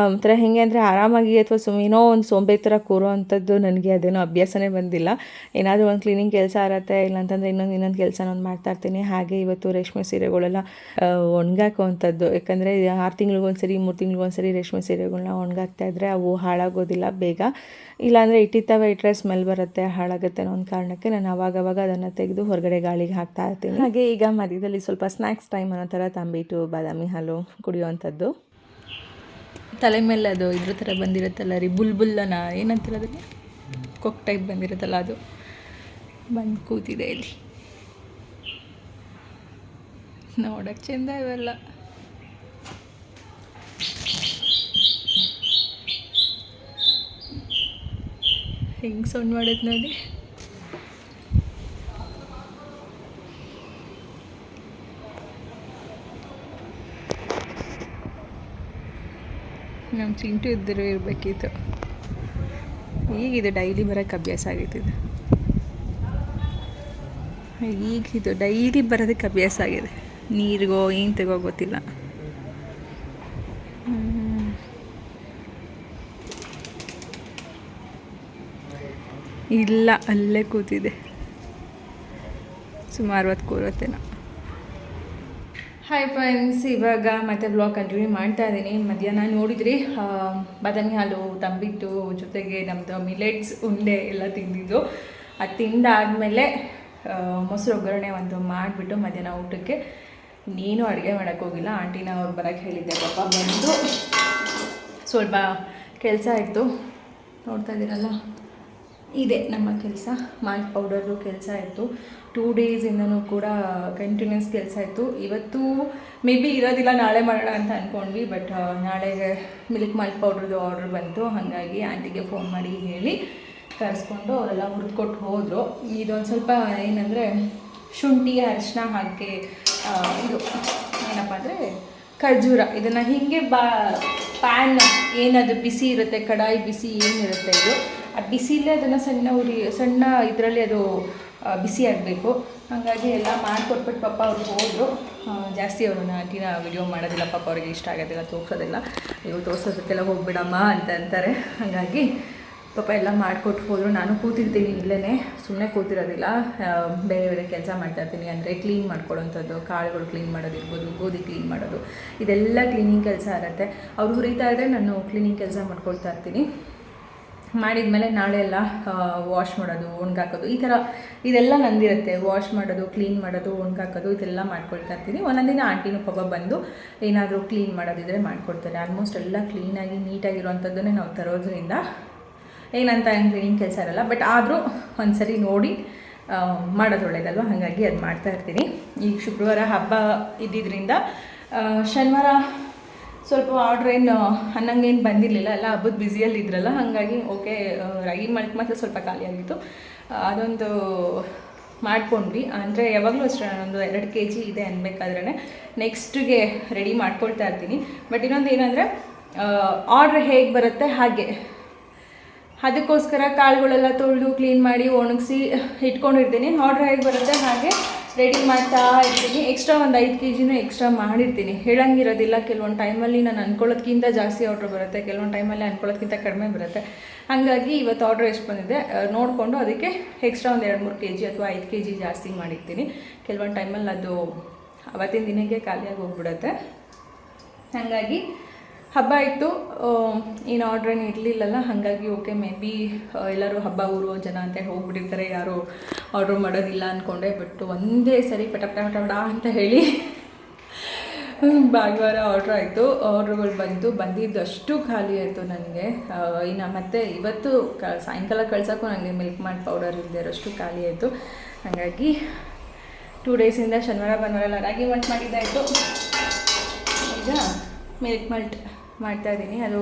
ಒಂಥರ ಹೇಗೆ ಅಂದರೆ ಆರಾಮಾಗಿ ಅಥವಾ ಸುಮ್ಮನೆ ಏನೋ ಒಂದು ಸೋಂಬೇರಿ ಥರ ಕೂರೋ ಅಂಥದ್ದು ನನಗೆ ಅದೇನೋ ಅಭ್ಯಾಸನೇ ಬಂದಿಲ್ಲ. ಏನಾದರೂ ಒಂದು ಕ್ಲೀನಿಂಗ್ ಕೆಲಸ ಇರತ್ತೆ ಇಲ್ಲಾಂತಂದರೆ ಇನ್ನೊಂದು ಇನ್ನೊಂದು ಕೆಲಸ ಒಂದು ಮಾಡ್ತಾ ಇರ್ತೀನಿ. ಹಾಗೆ ಇವತ್ತು ರೇಷ್ಮೆ ಸೀರೆಗಳೆಲ್ಲ ಒಣಗಾಕುವಂಥದ್ದು. ಯಾಕಂದರೆ ಆರು ತಿಂಗಳಿಗೊಂದ್ಸರಿ, ಮೂರು ತಿಂಗಳಿಗೊಂದ್ಸರಿ ರೇಷ್ಮೆ ಸೀರೆಗಳನ್ನ ಒಣಗಾಕ್ತಾ ಇದ್ದರೆ ಅವು ಹಾಳಾಗೋದಿಲ್ಲ ಬೇಗ. ಇಲ್ಲಾಂದರೆ ಇಟ್ಟಿತ್ತವೆ ಇಟ್ಟರೆ ಸ್ಮೆಲ್ ಬರುತ್ತೆ, ಹಾಳಾಗುತ್ತೆ ಅನ್ನೋ ಒಂದು ಕಾರಣಕ್ಕೆ ನಾನು ಅವಾಗವಾಗ ಅದನ್ನು ತೆಗೆದು ಹೊರಗಡೆ ಗಾಳಿಗೆ ಹಾಕ್ತಾ ಇರ್ತೀನಿ. ಹಾಗೆ ಈಗ ಮಧ್ಯದಲ್ಲಿ ಸ್ವಲ್ಪ ಸ್ನ್ಯಾಕ್ಸ್ ಟೈಮ್ ಅನ್ನೋ ಥರ ತಂಬಿಟ್ಟು ಬಾದಾಮಿ ಹಾಲು ಕುಡಿಯುವಂಥದ್ದು. ತಲೆ ಮೇಲೆ ಅದು ಇದ್ರ ಥರ ಬಂದಿರುತ್ತಲ್ಲ ರೀ, ಬುಲ್ಬುಲ್ಲನ ಏನಂತಾರೆ ಅದನ್ನು ಕೊಕ್ ಟೈಪ್ ಬಂದಿರುತ್ತಲ್ಲ ಅದು. ಬಂದು ಕೂತಿದೆ ಇಲ್ಲಿ. ನೋಡಕ್ಕೆ ಚೆಂದ ಇವೆಲ್ಲ. ಹೆಂಗೆ ಸೌಂಡ್ ಮಾಡೈತೆ ನೋಡಿ. ನಮ್ಮ ಚಿಂಟು ಇದ್ದರೂ ಇರಬೇಕಿತ್ತು. ಈಗ ಇದು ಡೈಲಿ ಬರೋಕ್ಕೆ ಅಭ್ಯಾಸ ಆಗೈತಿದೆ. ಈಗ ಇದು ಡೈಲಿ ಬರೋದಕ್ಕೆ ಅಭ್ಯಾಸ ಆಗಿದೆ. ನೀರಿಗೋ ಏನು ತಗೋ ಗೊತ್ತಿಲ್ಲ ಇಲ್ಲ, ಅಲ್ಲೇ ಕೂತಿದೆ ಸುಮಾರು ಹೊತ್ತು ಕೂರತ್ತೇನೋ ಹಾಯ್ ಫ್ರೆಂಡ್ಸ್ ಇವಾಗ ಮತ್ತೆ ಬ್ಲಾಗ್ ಕಂಟಿನ್ಯೂ ಮಾಡ್ತಾ ಇದ್ದೀನಿ. ಮಧ್ಯಾಹ್ನ ನೋಡಿದ್ರಿ ಬಾದಾಮಿ ಹಾಲು ತಂಬಿಟ್ಟು ಜೊತೆಗೆ ನಮ್ಮದು ಮಿಲೆಟ್ಸ್ ಉಂಡೆ ಎಲ್ಲ ತಿಂದಿದ್ದು. ಅದು ತಿಂದಾದಮೇಲೆ ಮೊಸರು ಒಗ್ಗರಣೆ ಒಂದು ಮಾಡಿಬಿಟ್ಟು ಮಧ್ಯಾಹ್ನ ಊಟಕ್ಕೆ ನೀನು ಅಡುಗೆ ಮಾಡೋಕ್ಕೆ ಹೋಗಿಲ್ಲ. ಆಂಟಿನ ಅವ್ರು ಬರೋಕ್ಕೆ ಹೇಳಿದ್ದೆ, ಪಾಪ ಬಂದು. ಸ್ವಲ್ಪ ಕೆಲಸ ಇತ್ತು. ನೋಡ್ತಾ ಇದ್ದೀರಲ್ಲ? ಇದೆ. ನಮ್ಮ ಕೆಲಸ ಮಾಲ್ಟ್ ಪೌಡರು ಕೆಲಸ ಇತ್ತು ಟೂ ಡೇಸಿಂದನೂ ಕೂಡ ಕಂಟಿನ್ಯೂಸ್ ಕೆಲಸ ಇತ್ತು ಇವತ್ತು ಮೇ ಬಿ ಇರೋದಿಲ್ಲ, ನಾಳೆ ಮಾಡೋಣ ಅಂತ ಅಂದ್ಕೊಂಡ್ವಿ ಬಟ್ ನಾಳೆಗೆ ಮಿಲ್ಕ್ ಮಾಲ್ಟ್ ಪೌಡ್ರದ್ದು ಆರ್ಡ್ರ್ ಬಂತು. ಹಾಗಾಗಿ ಆಂಟಿಗೆ ಫೋನ್ ಮಾಡಿ ಹೇಳಿ ಕರೆಸ್ಕೊಂಡು ಅವರೆಲ್ಲ ಹುರಿದ್ಕೊಟ್ಟು ಹೋದರು. ಇದೊಂದು ಸ್ವಲ್ಪ ಏನಂದರೆ ಶುಂಠಿ ಅರಿಶಿನ ಹಾಕಿ ಇದು ಏನಪ್ಪ ಅಂದರೆ ಖರ್ಜೂರ. ಇದನ್ನು ಹೀಗೆ ಬಾ ಪ್ಯಾನ್ ಏನದು ಬಿಸಿ ಇರುತ್ತೆ, ಕಡಾಯಿ ಬಿಸಿ ಏನಿರುತ್ತೆ ಇದು. ಆ ಬಿಸಿಲೇ ಅದನ್ನು ಸಣ್ಣ ಉರಿ, ಸಣ್ಣ ಇದರಲ್ಲಿ ಅದು ಬಿಸಿ ಆಗಬೇಕು. ಹಾಗಾಗಿ ಎಲ್ಲ ಮಾಡಿಕೊಟ್ಬಿಟ್ಟು ಪಾಪ ಅವ್ರು ಹೋದರು. ಜಾಸ್ತಿ ಅವ್ರನ್ನ ಆಂಟಿನ ವಿಡಿಯೋ ಮಾಡೋದಿಲ್ಲ, ಪಾಪ ಅವ್ರಿಗೆ ಇಷ್ಟ ಆಗೋದಿಲ್ಲ, ತೋರ್ಸೋದಿಲ್ಲ. ನೀವು ತೋರ್ಸೋದಕ್ಕೆಲ್ಲ ಹೋಗ್ಬಿಡಮ್ಮ ಅಂತ ಅಂತಾರೆ. ಹಾಗಾಗಿ ಪಾಪ ಎಲ್ಲ ಮಾಡಿಕೊಟ್ಟು ಹೋದರು. ನಾನು ಕೂತಿರ್ತೀನಿ ಇಲ್ಲೇ ಸುಮ್ಮನೆ ಕೂತಿರೋದಿಲ್ಲ. ಬೇರೆ ಬೇರೆ ಕೆಲಸ ಮಾಡ್ತಾ ಇರ್ತೀನಿ. ಅಂದರೆ ಕ್ಲೀನ್ ಮಾಡ್ಕೊಳ್ಳೋಂಥದ್ದು ಕಾಳುಗಳು ಕ್ಲೀನ್ ಮಾಡೋದಿರ್ಬೋದು ಗೋಧಿ ಕ್ಲೀನ್ ಮಾಡೋದು. ಇದೆಲ್ಲ ಕ್ಲೀನಿಂಗ್ ಕೆಲಸ ಇರುತ್ತೆ. ಅವ್ರು ಹುರಿತಾ ಇದ್ದರೆ ನಾನು ಕ್ಲೀನಿಂಗ್ ಕೆಲಸ ಮಾಡ್ಕೊಳ್ತಾ ಇರ್ತೀನಿ. ಮಾಡಿದ್ಮೇಲೆ ನಾಳೆ ಎಲ್ಲ ವಾಶ್ ಮಾಡೋದು, ಒಣಗಾಕೋದು, ಈ ಥರ ಇದೆಲ್ಲ ನಂದಿರುತ್ತೆ. ವಾಶ್ ಮಾಡೋದು ಕ್ಲೀನ್ ಮಾಡೋದು, ಒಣಗಾಕೋದು, ಇದೆಲ್ಲ ಮಾಡ್ಕೊಳ್ತಾ ಇರ್ತೀನಿ. ಒಂದೊಂದು ದಿನ ಆಂಟಿನೂ ಪಾಪ ಬಂದು ಏನಾದರೂ ಕ್ಲೀನ್ ಮಾಡೋದಿದ್ರೆ ಮಾಡ್ಕೊಡ್ತಾರೆ. ಆಲ್ಮೋಸ್ಟ್ ಎಲ್ಲ ಕ್ಲೀನಾಗಿ ನೀಟಾಗಿರುವಂಥದ್ದನ್ನೇ ನಾವು ತರೋದ್ರಿಂದ ಏನಂತ ಏನು ಕ್ಲೀನಿಂಗ್ ಕೆಲಸ ಇರಲ್ಲ. ಬಟ್ ಆದರೂ ಒಂದ್ಸರಿ ನೋಡಿ ಮಾಡೋದು ಒಳ್ಳೇದಲ್ವ? ಹಾಗಾಗಿ ಅದು ಮಾಡ್ತಾ ಇರ್ತೀನಿ. ಈಗ ಶುಕ್ರವಾರ ಹಬ್ಬ ಇದ್ದಿದ್ದರಿಂದ ಶನಿವಾರ ಸ್ವಲ್ಪ ಆರ್ಡ್ರ್ ಏನು, ಅನ್ನಂಗೇನು ಬಂದಿರಲಿಲ್ಲ. ಎಲ್ಲ ಹಬ್ಬದ ಬ್ಯುಸಿಯಲ್ಲಿ ಇದ್ರಲ್ಲ ಹಾಗಾಗಿ ಓಕೆ ರಾಗಿ ಮಾಡಕ್ಕೆ ಮಾತ್ರ ಸ್ವಲ್ಪ ಖಾಲಿ ಆಗಿತ್ತು ಅದೊಂದು ಮಾಡ್ಕೊಂಡ್ವಿ. ಅಂದರೆ ಯಾವಾಗಲೂ ಅಷ್ಟೇ, ನಾನೊಂದು ಎರಡು ಕೆ ಜಿ ಇದೆ ಅನ್ಬೇಕಾದ್ರೆ ನೆಕ್ಸ್ಟ್ಗೆ ರೆಡಿ ಮಾಡ್ಕೊಳ್ತಾ ಇರ್ತೀನಿ. ಬಟ್ ಇನ್ನೊಂದು ಏನಂದರೆ ಆರ್ಡ್ರ್ ಹೇಗೆ ಬರುತ್ತೆ ಹಾಗೆ. ಅದಕ್ಕೋಸ್ಕರ ಕಾಳುಗಳೆಲ್ಲ ತೊಳೆದು ಕ್ಲೀನ್ ಮಾಡಿ ಒಣಗಿಸಿ ಇಟ್ಕೊಂಡಿರ್ತೀನಿ. ಆರ್ಡ್ರ್ ಹೇಗೆ ಬರುತ್ತೆ ಹಾಗೆ ರೆಡಿ ಮಾಡ್ತಾ ಇರ್ತೀನಿ ಎಕ್ಸ್ಟ್ರಾ ಒಂದು ಐದು ಕೆ ಜಿನೂ ಎಕ್ಸ್ಟ್ರಾ ಮಾಡಿರ್ತೀನಿ. ಹೇಳಂಗಿರೋದಿಲ್ಲ. ಕೆಲವೊಂದು ಟೈಮಲ್ಲಿ ನಾನು ಅನ್ಕೊಳ್ಳೋದ್ಕಿಂತ ಜಾಸ್ತಿ ಆರ್ಡ್ರ್ ಬರುತ್ತೆ. ಕೆಲವೊಂದು ಟೈಮಲ್ಲಿ ಅನ್ಕೊಳ್ಳೋದ್ಕಿಂತ ಕಡಿಮೆ ಬರುತ್ತೆ. ಹಾಗಾಗಿ ಇವತ್ತು ಆರ್ಡ್ರ್ ಎಷ್ಟು ಬಂದಿದೆ? ನೋಡಿಕೊಂಡು ಅದಕ್ಕೆ ಎಕ್ಸ್ಟ್ರಾ ಒಂದು ಎರಡು ಮೂರು ಕೆ ಜಿ ಅಥವಾ ಐದು ಕೆ ಜಿ ಜಾಸ್ತಿ ಮಾಡಿರ್ತೀನಿ. ಕೆಲವೊಂದು ಟೈಮಲ್ಲಿ ಅದು ಅವತ್ತಿನ ದಿನಕ್ಕೆ ಖಾಲಿಯಾಗಿ ಹೋಗ್ಬಿಡುತ್ತೆ. ಹಾಗಾಗಿ ಹಬ್ಬ ಇತ್ತು. ಏನು ಆರ್ಡ್ರ್ ಏನು ಇರಲಿಲ್ಲಲ್ಲ, ಹಾಗಾಗಿ ಓಕೆ ಮೇ ಬಿ ಎಲ್ಲರೂ ಹಬ್ಬ, ಊರು, ಜನ ಅಂತ ಹೋಗ್ಬಿಟ್ಟಿರ್ತಾರೆ. ಯಾರು ಆರ್ಡ್ರ್ ಮಾಡೋದಿಲ್ಲ ಅಂದ್ಕೊಂಡೆ ಬಟ್ ಒಂದೇ ಸರಿ ಪಟ ಪಟ ಅಂತ ಹೇಳಿ ಭಾನುವಾರ ಆರ್ಡ್ರ್ ಆಯಿತು. ಆರ್ಡ್ರುಗಳು ಬಂತು. ಬಂದಿದ್ದಷ್ಟು ಖಾಲಿ ಆಯಿತು ನನಗೆ. ಇನ್ನು ಮತ್ತೆ ಇವತ್ತು ಕ, ಸಾಯಂಕಾಲ ಕಳ್ಸೋಕ್ಕೂ ನನಗೆ ಮಿಲ್ಕ್ ಮಾರ್ಟ್ ಪೌಡರ್ ಇಲ್ಲದೆ ಇರೋಷ್ಟು ಖಾಲಿ ಆಯಿತು. ಹಾಗಾಗಿ ಟೂ ಡೇಸಿಂದ ಶನಿವಾರ, ಭಾನುವಾರ ಎಲ್ಲ ರಾಗಿ ಮಲ್ಟ್ ಮಾಡಿದ್ದಾಯಿತು. ಈಗ ಮಿಲ್ಕ್ ಮಲ್ಟ್ ಮಾಡ್ತಾ ಇದ್ದೀನಿ. ಅದು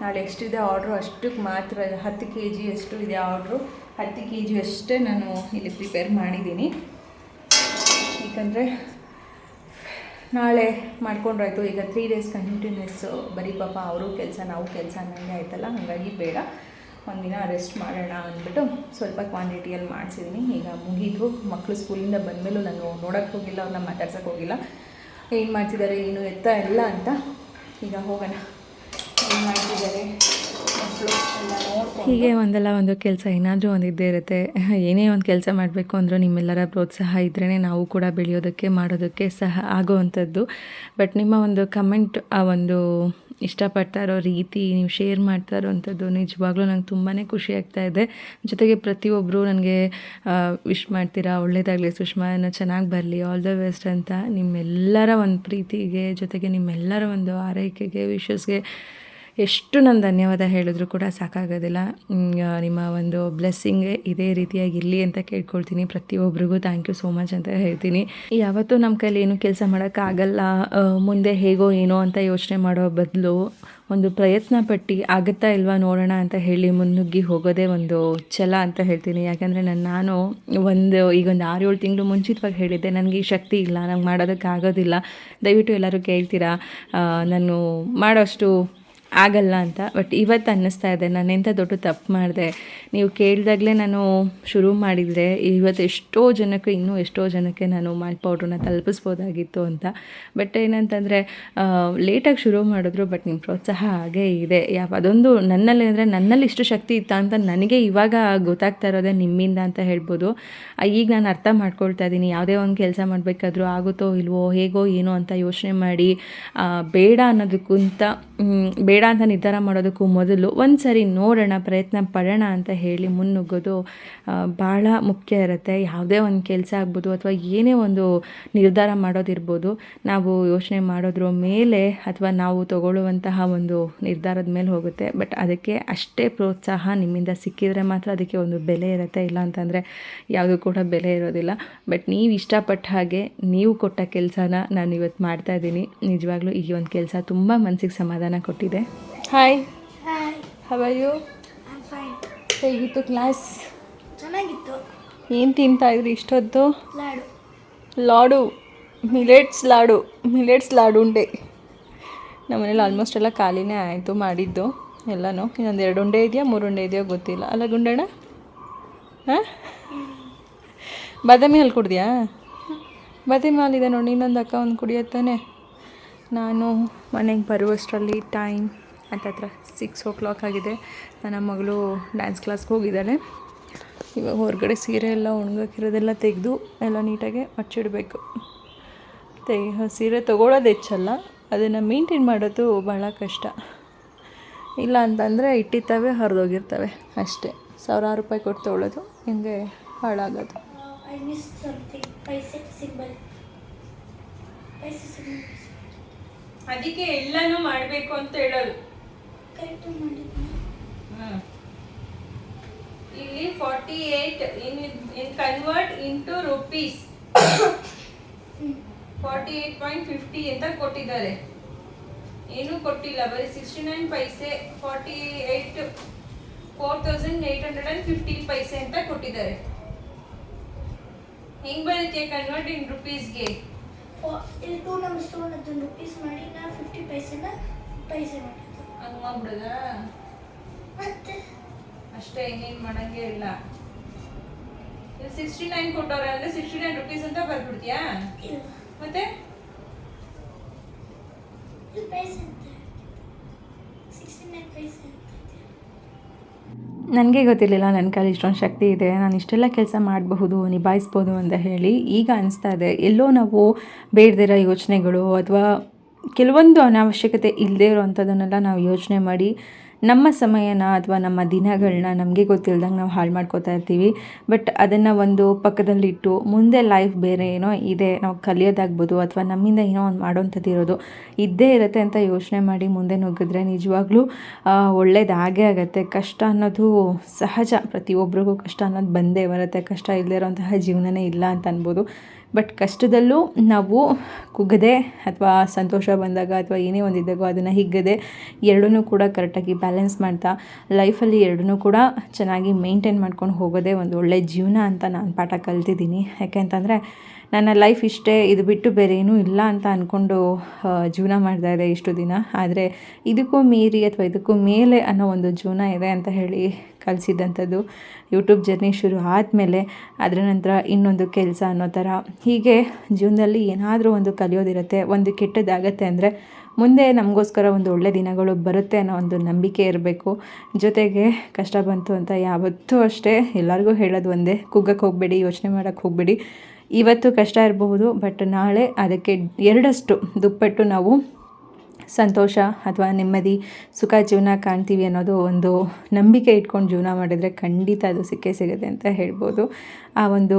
ನಾಳೆ ಎಷ್ಟಿದೆ ಆರ್ಡ್ರು ಅಷ್ಟಕ್ಕೆ ಮಾತ್ರ ಹತ್ತು ಕೆ ಜಿ ಅಷ್ಟು ಇದೆ ಆರ್ಡ್ರು ಹತ್ತು ಕೆ ಜಿ ಅಷ್ಟೇ ನಾನು ಇಲ್ಲಿ ಪ್ರಿಪೇರ್ ಮಾಡಿದ್ದೀನಿ. ಏಕೆಂದರೆ ನಾಳೆ ಮಾಡ್ಕೊಂಡ್ರಾಯ್ತು ಈಗ ತ್ರೀ ಡೇಸ್ ಕಂಟಿನ್ಯೂಸ್ ಬರೀ ಪಾಪ ಅವರು ಕೆಲಸ, ನಾವು ಕೆಲಸ ನನಗೆ ಆಯ್ತಲ್ಲ, ಹಾಗಾಗಿ ಬೇಡ. ಒಂದಿನ ರೆಸ್ಟ್ ಮಾಡೋಣ ಅಂದ್ಬಿಟ್ಟು ಸ್ವಲ್ಪ ಕ್ವಾಂಟಿಟಿಯಲ್ಲಿ ಮಾಡಿಸಿದ್ದೀನಿ ಈಗ ಮುಗಿದು ಮಕ್ಕಳು ಸ್ಕೂಲಿಂದ ಬಂದಮೇಲೂ ನಾನು ನೋಡೋಕ್ಕೆ ಹೋಗಿಲ್ಲ, ಅವ್ರನ್ನ ಮಾತಾಡ್ಸೋಕ್ಕೆ ಹೋಗಿಲ್ಲ. ಏನು ಮಾಡ್ತಿದ್ದಾರೆ, ಏನು ಎತ್ತ ಎಲ್ಲ ಅಂತ ಈಗ ಹೋಗೋಣ ಹೀಗೆ ಒಂದಲ್ಲ ಒಂದು ಕೆಲಸ ಏನಾದರೂ ಒಂದು ಇದ್ದೇ ಇರುತ್ತೆ. ಏನೇ ಒಂದು ಕೆಲಸ ಮಾಡಬೇಕು ಅಂದರೂ ನಿಮ್ಮೆಲ್ಲರ ಪ್ರೋತ್ಸಾಹ ಇದ್ರೇ ನಾವು ಕೂಡ ಬೆಳೆಯೋದಕ್ಕೆ ಮಾಡೋದಕ್ಕೆ ಸಹ ಆಗೋವಂಥದ್ದು. ಬಟ್ ನಿಮ್ಮ ಒಂದು ಕಮೆಂಟ್, ಆ ಒಂದು ಇಷ್ಟಪಡ್ತಾ ಇರೋ ರೀತಿ ನೀವು ಶೇರ್ ಮಾಡ್ತಾ ಇರೋವಂಥದ್ದು ನಿಜವಾಗ್ಲೂ ನಂಗೆ ತುಂಬಾ ಖುಷಿ ಆಗ್ತಾ ಇದೆ. ಜೊತೆಗೆ ಪ್ರತಿಯೊಬ್ಬರು ನನಗೆ ವಿಶ್ ಮಾಡ್ತೀರಾ, ಒಳ್ಳೇದಾಗಲಿ ಸುಷ್ಮಾನ ಚೆನ್ನಾಗಿ ಬರಲಿ ಆಲ್ ದ ಬೆಸ್ಟ್ ಅಂತ ನಿಮ್ಮೆಲ್ಲರ ಒಂದು ಪ್ರೀತಿಗೆ, ಜೊತೆಗೆ ನಿಮ್ಮೆಲ್ಲರ ಒಂದು ಆರೈಕೆಗೆ ವಿಶಸ್ಗೆ ಎಷ್ಟು ನಾನು ಧನ್ಯವಾದ ಹೇಳಿದ್ರು ಕೂಡ ಸಾಕಾಗೋದಿಲ್ಲ. ನಿಮ್ಮ ಒಂದು ಬ್ಲೆಸ್ಸಿಂಗ್ ಇದೇ ರೀತಿಯಾಗಿ ಇರಲಿ ಅಂತ ಕೇಳ್ಕೊಳ್ತೀನಿ. ಪ್ರತಿಯೊಬ್ಬರಿಗೂ ಥ್ಯಾಂಕ್ ಯು ಸೋ ಮಚ್ ಅಂತ ಹೇಳ್ತೀನಿ. ಯಾವತ್ತೂ ನಮ್ಮ ಕೈಲಿ ಏನು ಕೆಲಸ ಮಾಡೋಕ್ಕಾಗಲ್ಲ ಮುಂದೆ ಹೇಗೋ ಏನೋ ಅಂತ ಯೋಚನೆ ಮಾಡೋ ಬದಲು ಒಂದು ಪ್ರಯತ್ನ ಪಟ್ಟು ಆಗುತ್ತಾ ಇಲ್ವಾ ನೋಡೋಣ ಅಂತ ಹೇಳಿ ಮುನ್ನುಗ್ಗಿ ಹೋಗೋದೇ ಒಂದು ಛಲ ಅಂತ ಹೇಳ್ತೀನಿ. ಯಾಕಂದರೆ ನಾನು ನಾನು ಒಂದು, ಈಗ ಒಂದು ಆರು ಏಳು ತಿಂಗಳು ಮುಂಚಿತವಾಗಿ ಹೇಳಿದ್ದೆ, ನನಗೆ ಈ ಶಕ್ತಿ ಇಲ್ಲ, ನಂಗೆ ಮಾಡೋದಕ್ಕೆ ಆಗೋದಿಲ್ಲ ದಯವಿಟ್ಟು ಎಲ್ಲರೂ ಕೇಳ್ತೀರಾ? ನಾನು ಮಾಡೋಷ್ಟು ಆಗಲ್ಲ ಅಂತ. ಬಟ್ ಇವತ್ತು ಅನ್ನಿಸ್ತಾ ಇದೆ ನಾನು ಎಂಥ ದೊಡ್ಡ ತಪ್ಪು ಮಾಡಿದೆ? ನೀವು ಕೇಳಿದಾಗಲೇ ನಾನು ಶುರು ಮಾಡಿದರೆ ಇವತ್ತು ಎಷ್ಟೋ ಜನಕ್ಕೆ ಇನ್ನೂ ಎಷ್ಟೋ ಜನಕ್ಕೆ ನಾನು ಮಾಲ್ಟ್ ಪೌಡ್ರನ್ನ ತಲುಪಿಸ್ಬೋದಾಗಿತ್ತು ಅಂತ. ಬಟ್ ಏನಂತಂದರೆ ಲೇಟಾಗಿ ಶುರು ಮಾಡಿದ್ರು ಬಟ್ ನಿಮ್ಮ ಪ್ರೋತ್ಸಾಹ ಹಾಗೇ ಇದೆ. ಯಾವ ಅದೊಂದು ನನ್ನಲ್ಲಿ ಅಂದರೆ ನನ್ನಲ್ಲಿ ಇಷ್ಟು ಶಕ್ತಿ ಇತ್ತ ಅಂತ ನನಗೆ ಇವಾಗ ಗೊತ್ತಾಗ್ತಾ ಇರೋದೇ ನಿಮ್ಮಿಂದ ಅಂತ ಹೇಳ್ಬೋದು. ಈಗ ನಾನು ಅರ್ಥ ಮಾಡ್ಕೊಳ್ತಾ ಇದ್ದೀನಿ ಯಾವುದೇ ಒಂದು ಕೆಲಸ ಮಾಡಬೇಕಾದ್ರೂ ಆಗುತ್ತೋ ಇಲ್ವೋ ಹೇಗೋ ಏನೋ ಅಂತ ಯೋಚನೆ ಮಾಡಿ ಬೇಡ ಅನ್ನೋದಕ್ಕಿಂತ ಮ್, ಬೇಡ ಅಂತ ನಿರ್ಧಾರ ಮಾಡೋದಕ್ಕೂ ಮೊದಲು ಒಂದು ಸರಿ ನೋಡೋಣ, ಪ್ರಯತ್ನ ಪಡೋಣ ಅಂತ ಹೇಳಿ ಮುನ್ನುಗ್ಗೋದು. ಭಾಳ ಮುಖ್ಯ ಇರುತ್ತೆ. ಯಾವುದೇ ಒಂದು ಕೆಲಸ ಆಗ್ಬೋದು ಅಥವಾ ಏನೇ ಒಂದು ನಿರ್ಧಾರ ಮಾಡೋದಿರ್ಬೋದು, ನಾವು ಯೋಚನೆ ಮಾಡೋದ್ರ ಮೇಲೆ ಅಥವಾ ನಾವು ತಗೊಳ್ಳುವಂತಹ ಒಂದು ನಿರ್ಧಾರದ ಮೇಲೆ ಹೋಗುತ್ತೆ. ಬಟ್ ಅದಕ್ಕೆ ಅಷ್ಟೇ ಪ್ರೋತ್ಸಾಹ ನಿಮ್ಮಿಂದ ಸಿಕ್ಕಿದರೆ ಮಾತ್ರ ಅದಕ್ಕೆ ಒಂದು ಬೆಲೆ ಇರುತ್ತೆ. ಇಲ್ಲ ಅಂತಂದರೆ ಯಾವುದೂ ಕೂಡ ಬೆಲೆ ಇರೋದಿಲ್ಲ. ಬಟ್ ನೀವು ಇಷ್ಟಪಟ್ಟ ಹಾಗೆ ನೀವು ಕೊಟ್ಟ ಕೆಲಸನ ನಾನು ಇವತ್ತು ಮಾಡ್ತಾ ಇದ್ದೀನಿ. ನಿಜವಾಗ್ಲೂ ಈ ಒಂದು ಕೆಲಸ ತುಂಬ ಮನಸ್ಸಿಗೆ ಸಮಾಧಾನ ಕೊಟ್ಟಿದೆ. Hi hi you I'm fine ಹೇಗಿತ್ತು ಕ್ಲಾಸ್ ಚೆನ್ನಾಗಿತ್ತು. ಏನು ತಿಂತಾ ಇದ್ರಿ ಇಷ್ಟೊತ್ತು? ಲಾಡು. ಲಾಡು. ಮಿಲೆಟ್ಸ್ ಲಾಡು. ಮಿಲೆಟ್ಸ್ ಲಾಡು ಉಂಡೆ ನಮ್ಮನೇಲಿ ಆಲ್ಮೋಸ್ಟ್ ಎಲ್ಲ ಖಾಲಿನೇ ಆಯಿತು ಮಾಡಿದ್ದು. ಎಲ್ಲನೂ. ಇನ್ನೊಂದು ಎರಡು ಉಂಡೆ ಇದೆಯಾ ಮೂರು ಉಂಡೆ ಇದೆಯೋ ಗೊತ್ತಿಲ್ಲ. ಅಲ್ಲ ಗುಂಡಣ್ಣ? ಹಾಂ? ಬಾದಾಮಿ ಹಾಲು ಕುಡ್ದ್ಯಾ? ಬಾದಾಮಿ ಹಾಲಿದೆ ನೋಡಿ ಇನ್ನೊಂದು ಅಕ್ಕ ಒಂದು ಕುಡಿಯತ್ತಾನೆ. ನಾನು ಮನೆಗೆ ಬರುವಷ್ಟರಲ್ಲಿ ಟೈಮ್ ಹತ್ತತ್ರ ಸಿಕ್ಸ್ ಓ ಕ್ಲಾಕ್ ಆಗಿದೆ. ನನ್ನ ಮಗಳು ಡ್ಯಾನ್ಸ್ ಕ್ಲಾಸ್ಗೆ ಹೋಗಿದ್ದಾಳೆ. ಇವಾಗ ಹೊರಗಡೆ ಸೀರೆ ಎಲ್ಲ ಒಣಗಾಕಿರೋದೆಲ್ಲ ತೆಗೆದು ಎಲ್ಲ ನೀಟಾಗಿ ಮಚ್ಚಿಡಬೇಕು ತೆಗೆ ಸೀರೆ ತೊಗೊಳೋದು ಹೆಚ್ಚಲ್ಲ ಅದನ್ನು ಮೇಂಟೈನ್ ಮಾಡೋದು ಭಾಳ ಕಷ್ಟ. ಇಲ್ಲ ಅಂತಂದರೆ ಇಟ್ಟಿರ್ತವೆ ಹರಿದೋಗಿರ್ತವೆ ಅಷ್ಟೇ. ಸಾವಿರಾರು ರೂಪಾಯಿ ಕೊಟ್ಟು ತೊಗೊಳೋದು ಹಿಂಗೆ ಹಾಳಾಗೋದು. I miss something paise symbol paise symbol ಅದಕ್ಕೆ ಎಲ್ಲನೂ ಮಾಡಬೇಕು ಅಂತ ಹೇಳೋದು. ಇಲ್ಲಿ forty eight in in convert into rupees forty eight point fifty ಅಂತ ಕೊಟ್ಟಿದ್ದಾರೆ. ಏನೂ ಕೊಟ್ಟಿಲ್ಲ ಬರೀ sixty nine paise forty eight four thousand eight hundred and fifteen paise ಅಂತ ಕೊಟ್ಟಿದ್ದಾರೆ. ಹೆಂಗ್ ಬರುತ್ತೆ ಕನ್ವರ್ಟ್ ಇನ್ ರುಪೀಸ್ಗೆ ಇಲ್ಲಿ ಟೂ ನಂಬರ್ಸ್ ತೊಗೊಂಡು ಅದನ್ನು ರುಪೀಸ್ ಮಾಡಿ ನಾನು ಫಿಫ್ಟಿ ಪೈಸೆನ ಪೈಸೆ ಮಾಡಿದ್ದು ಹಂಗೆ ಮಾಡ್ಬಿಡೋದಾ ಮತ್ತೆ? ಅಷ್ಟೇ ಇನ್ನೇನು ಮಾಡಂಗೆ ಇಲ್ಲ. ಇಲ್ಲಿ ಸಿಕ್ಸ್ಟಿ ನೈನ್ ಕೊಟ್ಟವ್ರೆ ಅಂದ್ರೆ ಸಿಕ್ಸ್ಟಿ ನೈನ್ ರುಪೀಸ್ ಅಂತ ಬರ್ಬಿಡ್ತೀಯಾ ಮತ್ತೆ? ನನಗೆ ಗೊತ್ತಿರಲಿಲ್ಲ ನನ್ನ ಕೈಲಿ ಇಷ್ಟೊಂದು ಶಕ್ತಿ ಇದೆ. ನಾನು ಇಷ್ಟೆಲ್ಲ ಕೆಲಸ ಮಾಡಬಹುದು ನಿಭಾಯಿಸ್ಬೋದು ಅಂತ ಹೇಳಿ ಈಗ ಅನಿಸ್ತಾ ಇದೆ. ಎಲ್ಲೋ ನಾವು ಬೇಡದಿರೋ ಯೋಚನೆಗಳು ಅಥವಾ ಕೆಲವೊಂದು ಅನಾವಶ್ಯಕತೆ ಇಲ್ಲದೇ ಇರೋವಂಥದ್ದನ್ನೆಲ್ಲ ನಾವು ಯೋಚನೆ ಮಾಡಿ ನಮ್ಮ ಸಮಯನ ಅಥವಾ ನಮ್ಮ ದಿನಗಳನ್ನ ನಮಗೆ ಗೊತ್ತಿಲ್ದಂಗೆ ನಾವು ಹಾಳು ಮಾಡ್ಕೋತಾ ಇರ್ತೀವಿ. ಬಟ್ ಅದನ್ನು ಒಂದು ಪಕ್ಕದಲ್ಲಿಟ್ಟು ಮುಂದೆ ಲೈಫ್ ಬೇರೆ ಏನೋ ಇದೆ, ನಾವು ಕಲಿಯೋದಾಗ್ಬೋದು ಅಥವಾ ನಮ್ಮಿಂದ ಏನೋ ಒಂದು ಮಾಡೋವಂಥದ್ದು ಇರೋದು ಇದ್ದೇ ಇರುತ್ತೆ ಅಂತ ಯೋಚನೆ ಮಾಡಿ ಮುಂದೆ ನುಗ್ಗಿದ್ರೆ ನಿಜವಾಗ್ಲೂ ಒಳ್ಳೇದಾಗೇ ಆಗುತ್ತೆ. ಕಷ್ಟ ಅನ್ನೋದು ಸಹಜ. ಪ್ರತಿಯೊಬ್ಬರಿಗೂ ಕಷ್ಟ ಅನ್ನೋದು ಬಂದೇ ಬರುತ್ತೆ. ಕಷ್ಟ ಇಲ್ಲದೇ ಇರೋವಂತಹ ಜೀವನನೇ ಇಲ್ಲ ಅಂತ ಅನ್ಬೋದು. ಬಟ್ ಕಷ್ಟದಲ್ಲೂ ನಾವು ಕುಗ್ಗದೆ ಅಥವಾ ಸಂತೋಷ ಬಂದಾಗ ಅಥವಾ ಏನೇ ಒಂದಿದ್ದಾಗೋ ಅದನ್ನು ಹಿಗ್ಗದೆ ಎರಡನ್ನೂ ಕೂಡ ಕರೆಕ್ಟಾಗಿ ಬ್ಯಾಲೆನ್ಸ್ ಮಾಡ್ತಾ ಲೈಫಲ್ಲಿ ಎರಡನ್ನೂ ಕೂಡ ಚೆನ್ನಾಗಿ ಮೇಂಟೈನ್ ಮಾಡ್ಕೊಂಡು ಹೋಗೋದೇ ಒಂದು ಒಳ್ಳೆಯ ಜೀವನ ಅಂತ ನಾನು ಪಾಠ ಕಲ್ತಿದ್ದೀನಿ. ಯಾಕೆಂತಂದರೆ ನನ್ನ ಲೈಫ್ ಇಷ್ಟೇ, ಇದು ಬಿಟ್ಟು ಬೇರೆ ಏನೂ ಇಲ್ಲ ಅಂತ ಅಂದ್ಕೊಂಡು ಜೀವನ ಮಾಡ್ತಾ ಇದೆ ಇಷ್ಟು ದಿನ. ಆದರೆ ಇದಕ್ಕೂ ಮೀರಿ ಅಥವಾ ಇದಕ್ಕೂ ಮೇಲೆ ಅನ್ನೋ ಒಂದು ಜೀವನ ಇದೆ ಅಂತ ಹೇಳಿ ಕಲಿಸಿದ್ದಂಥದ್ದು ಯೂಟ್ಯೂಬ್ ಜರ್ನಿ ಶುರು ಆದಮೇಲೆ, ಅದರ ನಂತರ ಇನ್ನೊಂದು ಕೆಲಸ ಅನ್ನೋ ಥರ. ಹೀಗೆ ಜೀವನದಲ್ಲಿ ಏನಾದರೂ ಒಂದು ಕಲಿಯೋದಿರುತ್ತೆ, ಒಂದು ಕೆಟ್ಟದ್ದಾಗತ್ತೆ ಅಂದರೆ ಮುಂದೆ ನಮಗೋಸ್ಕರ ಒಂದು ಒಳ್ಳೆ ದಿನಗಳು ಬರುತ್ತೆ ಅನ್ನೋ ಒಂದು ನಂಬಿಕೆ ಇರಬೇಕು. ಜೊತೆಗೆ ಕಷ್ಟ ಬಂತು ಅಂತ ಯಾವತ್ತೂ ಅಷ್ಟೇ ಎಲ್ಲರಿಗೂ ಹೇಳೋದು ಒಂದೇ, ಕುಗ್ಗಕ್ಕೆ ಹೋಗಬೇಡಿ, ಯೋಚನೆ ಮಾಡೋಕ್ಕೆ ಹೋಗಬೇಡಿ. ಇವತ್ತು ಕಷ್ಟ ಇರಬಹುದು ಬಟ್ ನಾಳೆ ಅದಕ್ಕೆ ಎರಡಷ್ಟು ದುಪ್ಪಟ್ಟು ನಾವು ಸಂತೋಷ ಅಥವಾ ನೆಮ್ಮದಿ, ಸುಖ ಜೀವನ ಕಾಣ್ತೀವಿ ಅನ್ನೋದು ಒಂದು ನಂಬಿಕೆ ಇಟ್ಕೊಂಡು ಜೀವನ ಮಾಡಿದರೆ ಖಂಡಿತ ಅದು ಸಿಕ್ಕೇ ಸಿಗುತ್ತೆ ಅಂತ ಹೇಳ್ಬೋದು. ಆ ಒಂದು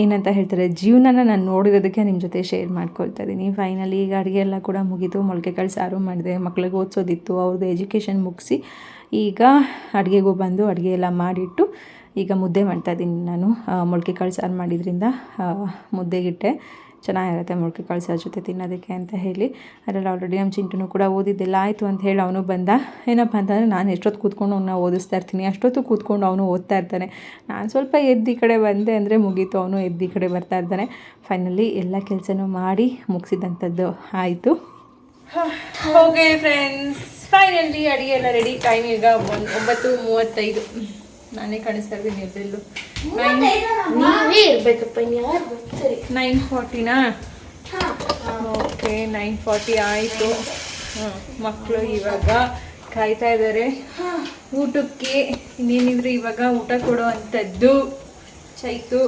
ಏನಂತ ಹೇಳ್ತಾರೆ, ಜೀವನನ ನಾನು ನೋಡಿರೋದಕ್ಕೆ ನಿಮ್ಮ ಜೊತೆ ಶೇರ್ ಮಾಡ್ಕೊಳ್ತಾ ಇದ್ದೀನಿ ಫೈನಲಿ ಈಗ ಅಡುಗೆ ಎಲ್ಲ ಕೂಡ ಮುಗೀತು ಮೊಳಕೆಗಳು ಸಾರು ಮಾಡಿದೆ, ಮಕ್ಳಿಗೆ ಓದಿಸೋದಿತ್ತು ಅವ್ರದ್ದು ಎಜುಕೇಷನ್ ಮುಗಿಸಿ ಈಗ ಅಡುಗೆಗೂ ಬಂದು ಅಡುಗೆ ಎಲ್ಲ ಮಾಡಿಟ್ಟು ಈಗ ಮುದ್ದೆ ಮಾಡ್ತಾ ಇದ್ದೀನಿ ನಾನು. ಮೊಳಕೆ ಕಾಳು ಸಾರು ಮಾಡಿದ್ರಿಂದ ಮುದ್ದೆಗಿಟ್ಟೆ ಚೆನ್ನಾಗಿರುತ್ತೆ ಮೊಳಕೆ ಕಾಳು ಸಾರು ಜೊತೆ ತಿನ್ನೋದಕ್ಕೆ ಅಂತ ಹೇಳಿ. ಅದರಲ್ಲಿ ಆಲ್ರೆಡಿ ನಮ್ಮ ಚಿಂಟುನು ಕೂಡ ಓದಿದ್ದೆಲ್ಲ ಆಯಿತು ಅಂತ ಹೇಳಿ ಅವನು ಬಂದ. ಏನಪ್ಪ ಅಂತಂದರೆ ನಾನು ಎಷ್ಟೊತ್ತು ಕೂತ್ಕೊಂಡು ಅವನ್ನ ಓದಿಸ್ತಾ ಇರ್ತೀನಿ, ಅಷ್ಟೊತ್ತು ಕೂತ್ಕೊಂಡು ಅವನು ಓದ್ತಾ ಇರ್ತಾನೆ. ನಾನು ಸ್ವಲ್ಪ ಎದ್ದು ಈ ಕಡೆ ಬಂದೆ ಅಂದರೆ ಮುಗೀತು, ಅವನು ಎದ್ದು ಈ ಕಡೆ ಬರ್ತಾ ಇರ್ತಾನೆ. ಫೈನಲಿ ಎಲ್ಲ ಕೆಲಸನೂ ಮಾಡಿ ಮುಗಿಸಿದಂಥದ್ದು ಆಯಿತು. ಓಕೆ ಫ್ರೆಂಡ್ಸ್ ಫೈನಲಿ ಅಡುಗೆ ಎಲ್ಲ ರೆಡಿ ಟೈಮ್ ಈಗ ಒಂದು ಒಂಬತ್ತು ಮೂವತ್ತೈದು. ನಾನೇ ಕಾಣಿಸ್ತಾ ಇದ್ದೀನಿ ನೈನ್ ನೀವೇ ಇರ್ಬೇಕಪ್ಪ ಬರ್ತಾರೆ? ನೈನ್ ಫಾರ್ಟಿನಾ ಓಕೆ ನೈನ್ ಫಾರ್ಟಿ ಆಯಿತು. ಮಕ್ಕಳು ಇವಾಗ ಕಾಯ್ತಾ ಇದ್ದಾರೆ ಊಟಕ್ಕೆ ಇನ್ನೇನಿದ್ರು ಇವಾಗ ಊಟ ಕೊಡೋ ಅಂಥದ್ದು ಚೈತು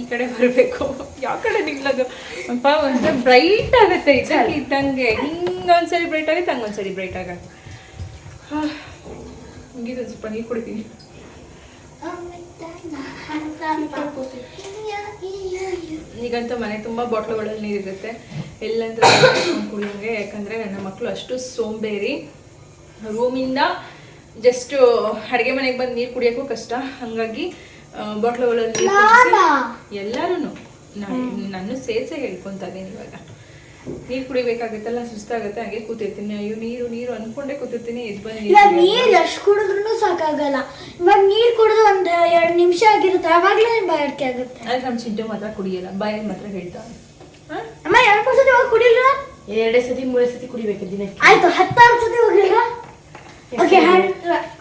ಈ ಕಡೆ ಬರಬೇಕು. ಯಾವ ಕಡೆ ನಿಲ್ಲೋದು? ಅಪ್ಪ ಒಂದು ಬ್ರೈಟ್ ಆಗುತ್ತೆ. ಇದ್ದಂಗೆ. ಇದ್ದಂಗೆ ಹಿಂಗೊಂದ್ಸರಿ ಬ್ರೈಟ್ ಆಗುತ್ತೆ ಹಂಗೊಂದ್ಸರಿ ಬ್ರೈಟ್ ಆಗತ್ತೆ ಮುಗಿದು ಸ್ವಲ್ಪ ನೀರು ಕುಡಿತೀನಿ. ಈಗಂತೂ ಮನೆ ತುಂಬ ಬಾಟ್ಲುಗಳಲ್ಲಿ ನೀರಿರುತ್ತೆ ಎಲ್ಲಂದ್ರೆ ಕುಡಿಯೋಂಗೆ ಯಾಕಂದರೆ ನನ್ನ ಮಕ್ಕಳು ಅಷ್ಟು ಸೋಂಬೇರಿ. ರೂಮಿಂದ ಜಸ್ಟ್ ಅಡುಗೆ ಮನೆಗೆ ಬಂದು ನೀರು ಕುಡಿಯೋಕ್ಕೂ ಕಷ್ಟ. ಹಾಗಾಗಿ ಬಾಟ್ಲುಗಳಲ್ಲಿ ಎಲ್ಲರೂ ನಾನು ಸೇರ್ಸೆ ಹೇಳ್ಕೊತಾ ಇದ್ದೀನಿ ಇವಾಗ. ನೀರು ಕುಡಿಬೇಕಾಗತ್ತಲ್ಲ ಸುಸ್ತಾಗತ್ತೆ ಹಾಗೆ ಕೂತಿರ್ತೀನಿ. ಅಯ್ಯೋ ನೀರು ನೀರು ಅನ್ಕೊಂಡೆ ಕೂತಿರ್ತೀನಿ ಬಂದು ಇಲ್ಲ ನೀರು ಎಷ್ಟು ಕುಡಿದ್ರು ಸಾಕಾಗಲ್ಲ. ಇವಾಗ ನೀರ್ ಕುಡಿದು ಒಂದ್ ಎರಡ್ ನಿಮಿಷ ಆಗಿರುತ್ತೆ ಅವಾಗ್ಲೇ ಬಾಯರ್ಕೆ ಆಗುತ್ತೆ? ಆದ್ರೆ ನಮ್ ಚಿಂಟು ಮಾತ್ರ ಕುಡಿಯಲ್ಲ ಬಾಯಲ್ಲಿ ಮಾತ್ರ ಹೇಳ್ತಾ ಅಮ್ಮ ಎರಡ್ ಮೂರ್ ಸತಿ ಹೋಗಿ ಕುಡಿಲ್ಲ ಎರಡೇ ಸತಿ ಮೂರೇ ಸತಿ ಕುಡಿಬೇಕು ದಿನಕ್ಕೆ. ಆಯ್ತು ಹತ್ತಾರು ಸತಿ ಹೋಗಿಲ್ಲ ಓಕೆ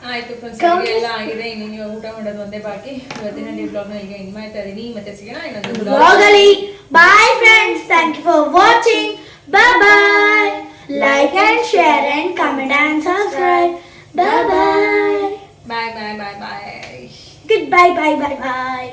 ಆಯ್ತು ಫ್ರೆಂಡ್ಸ್ ಎಲ್ಲ ಆಗಿದೆ. ಇನ್ನು ನೀವು ಊಟ ಮಾಡೋದು ಒಂದೇ ಬಾಕಿ ಇವತ್ತಿನ ಡಿ ಬ್ಲಾಗ್ನ ಈಗ ಇನ್ ಮಾಡ್ತಾ ಇದೀನಿ. ಮತ್ತೆ ಸಿಗೋಣ ಇನ್ನೊಂದು vlog ಬ್ಲಾಗಲ್ಲಿ bye friends thank you for watching bye bye like and share and comment and subscribe bye bye bye bye bye bye good bye bye bye bye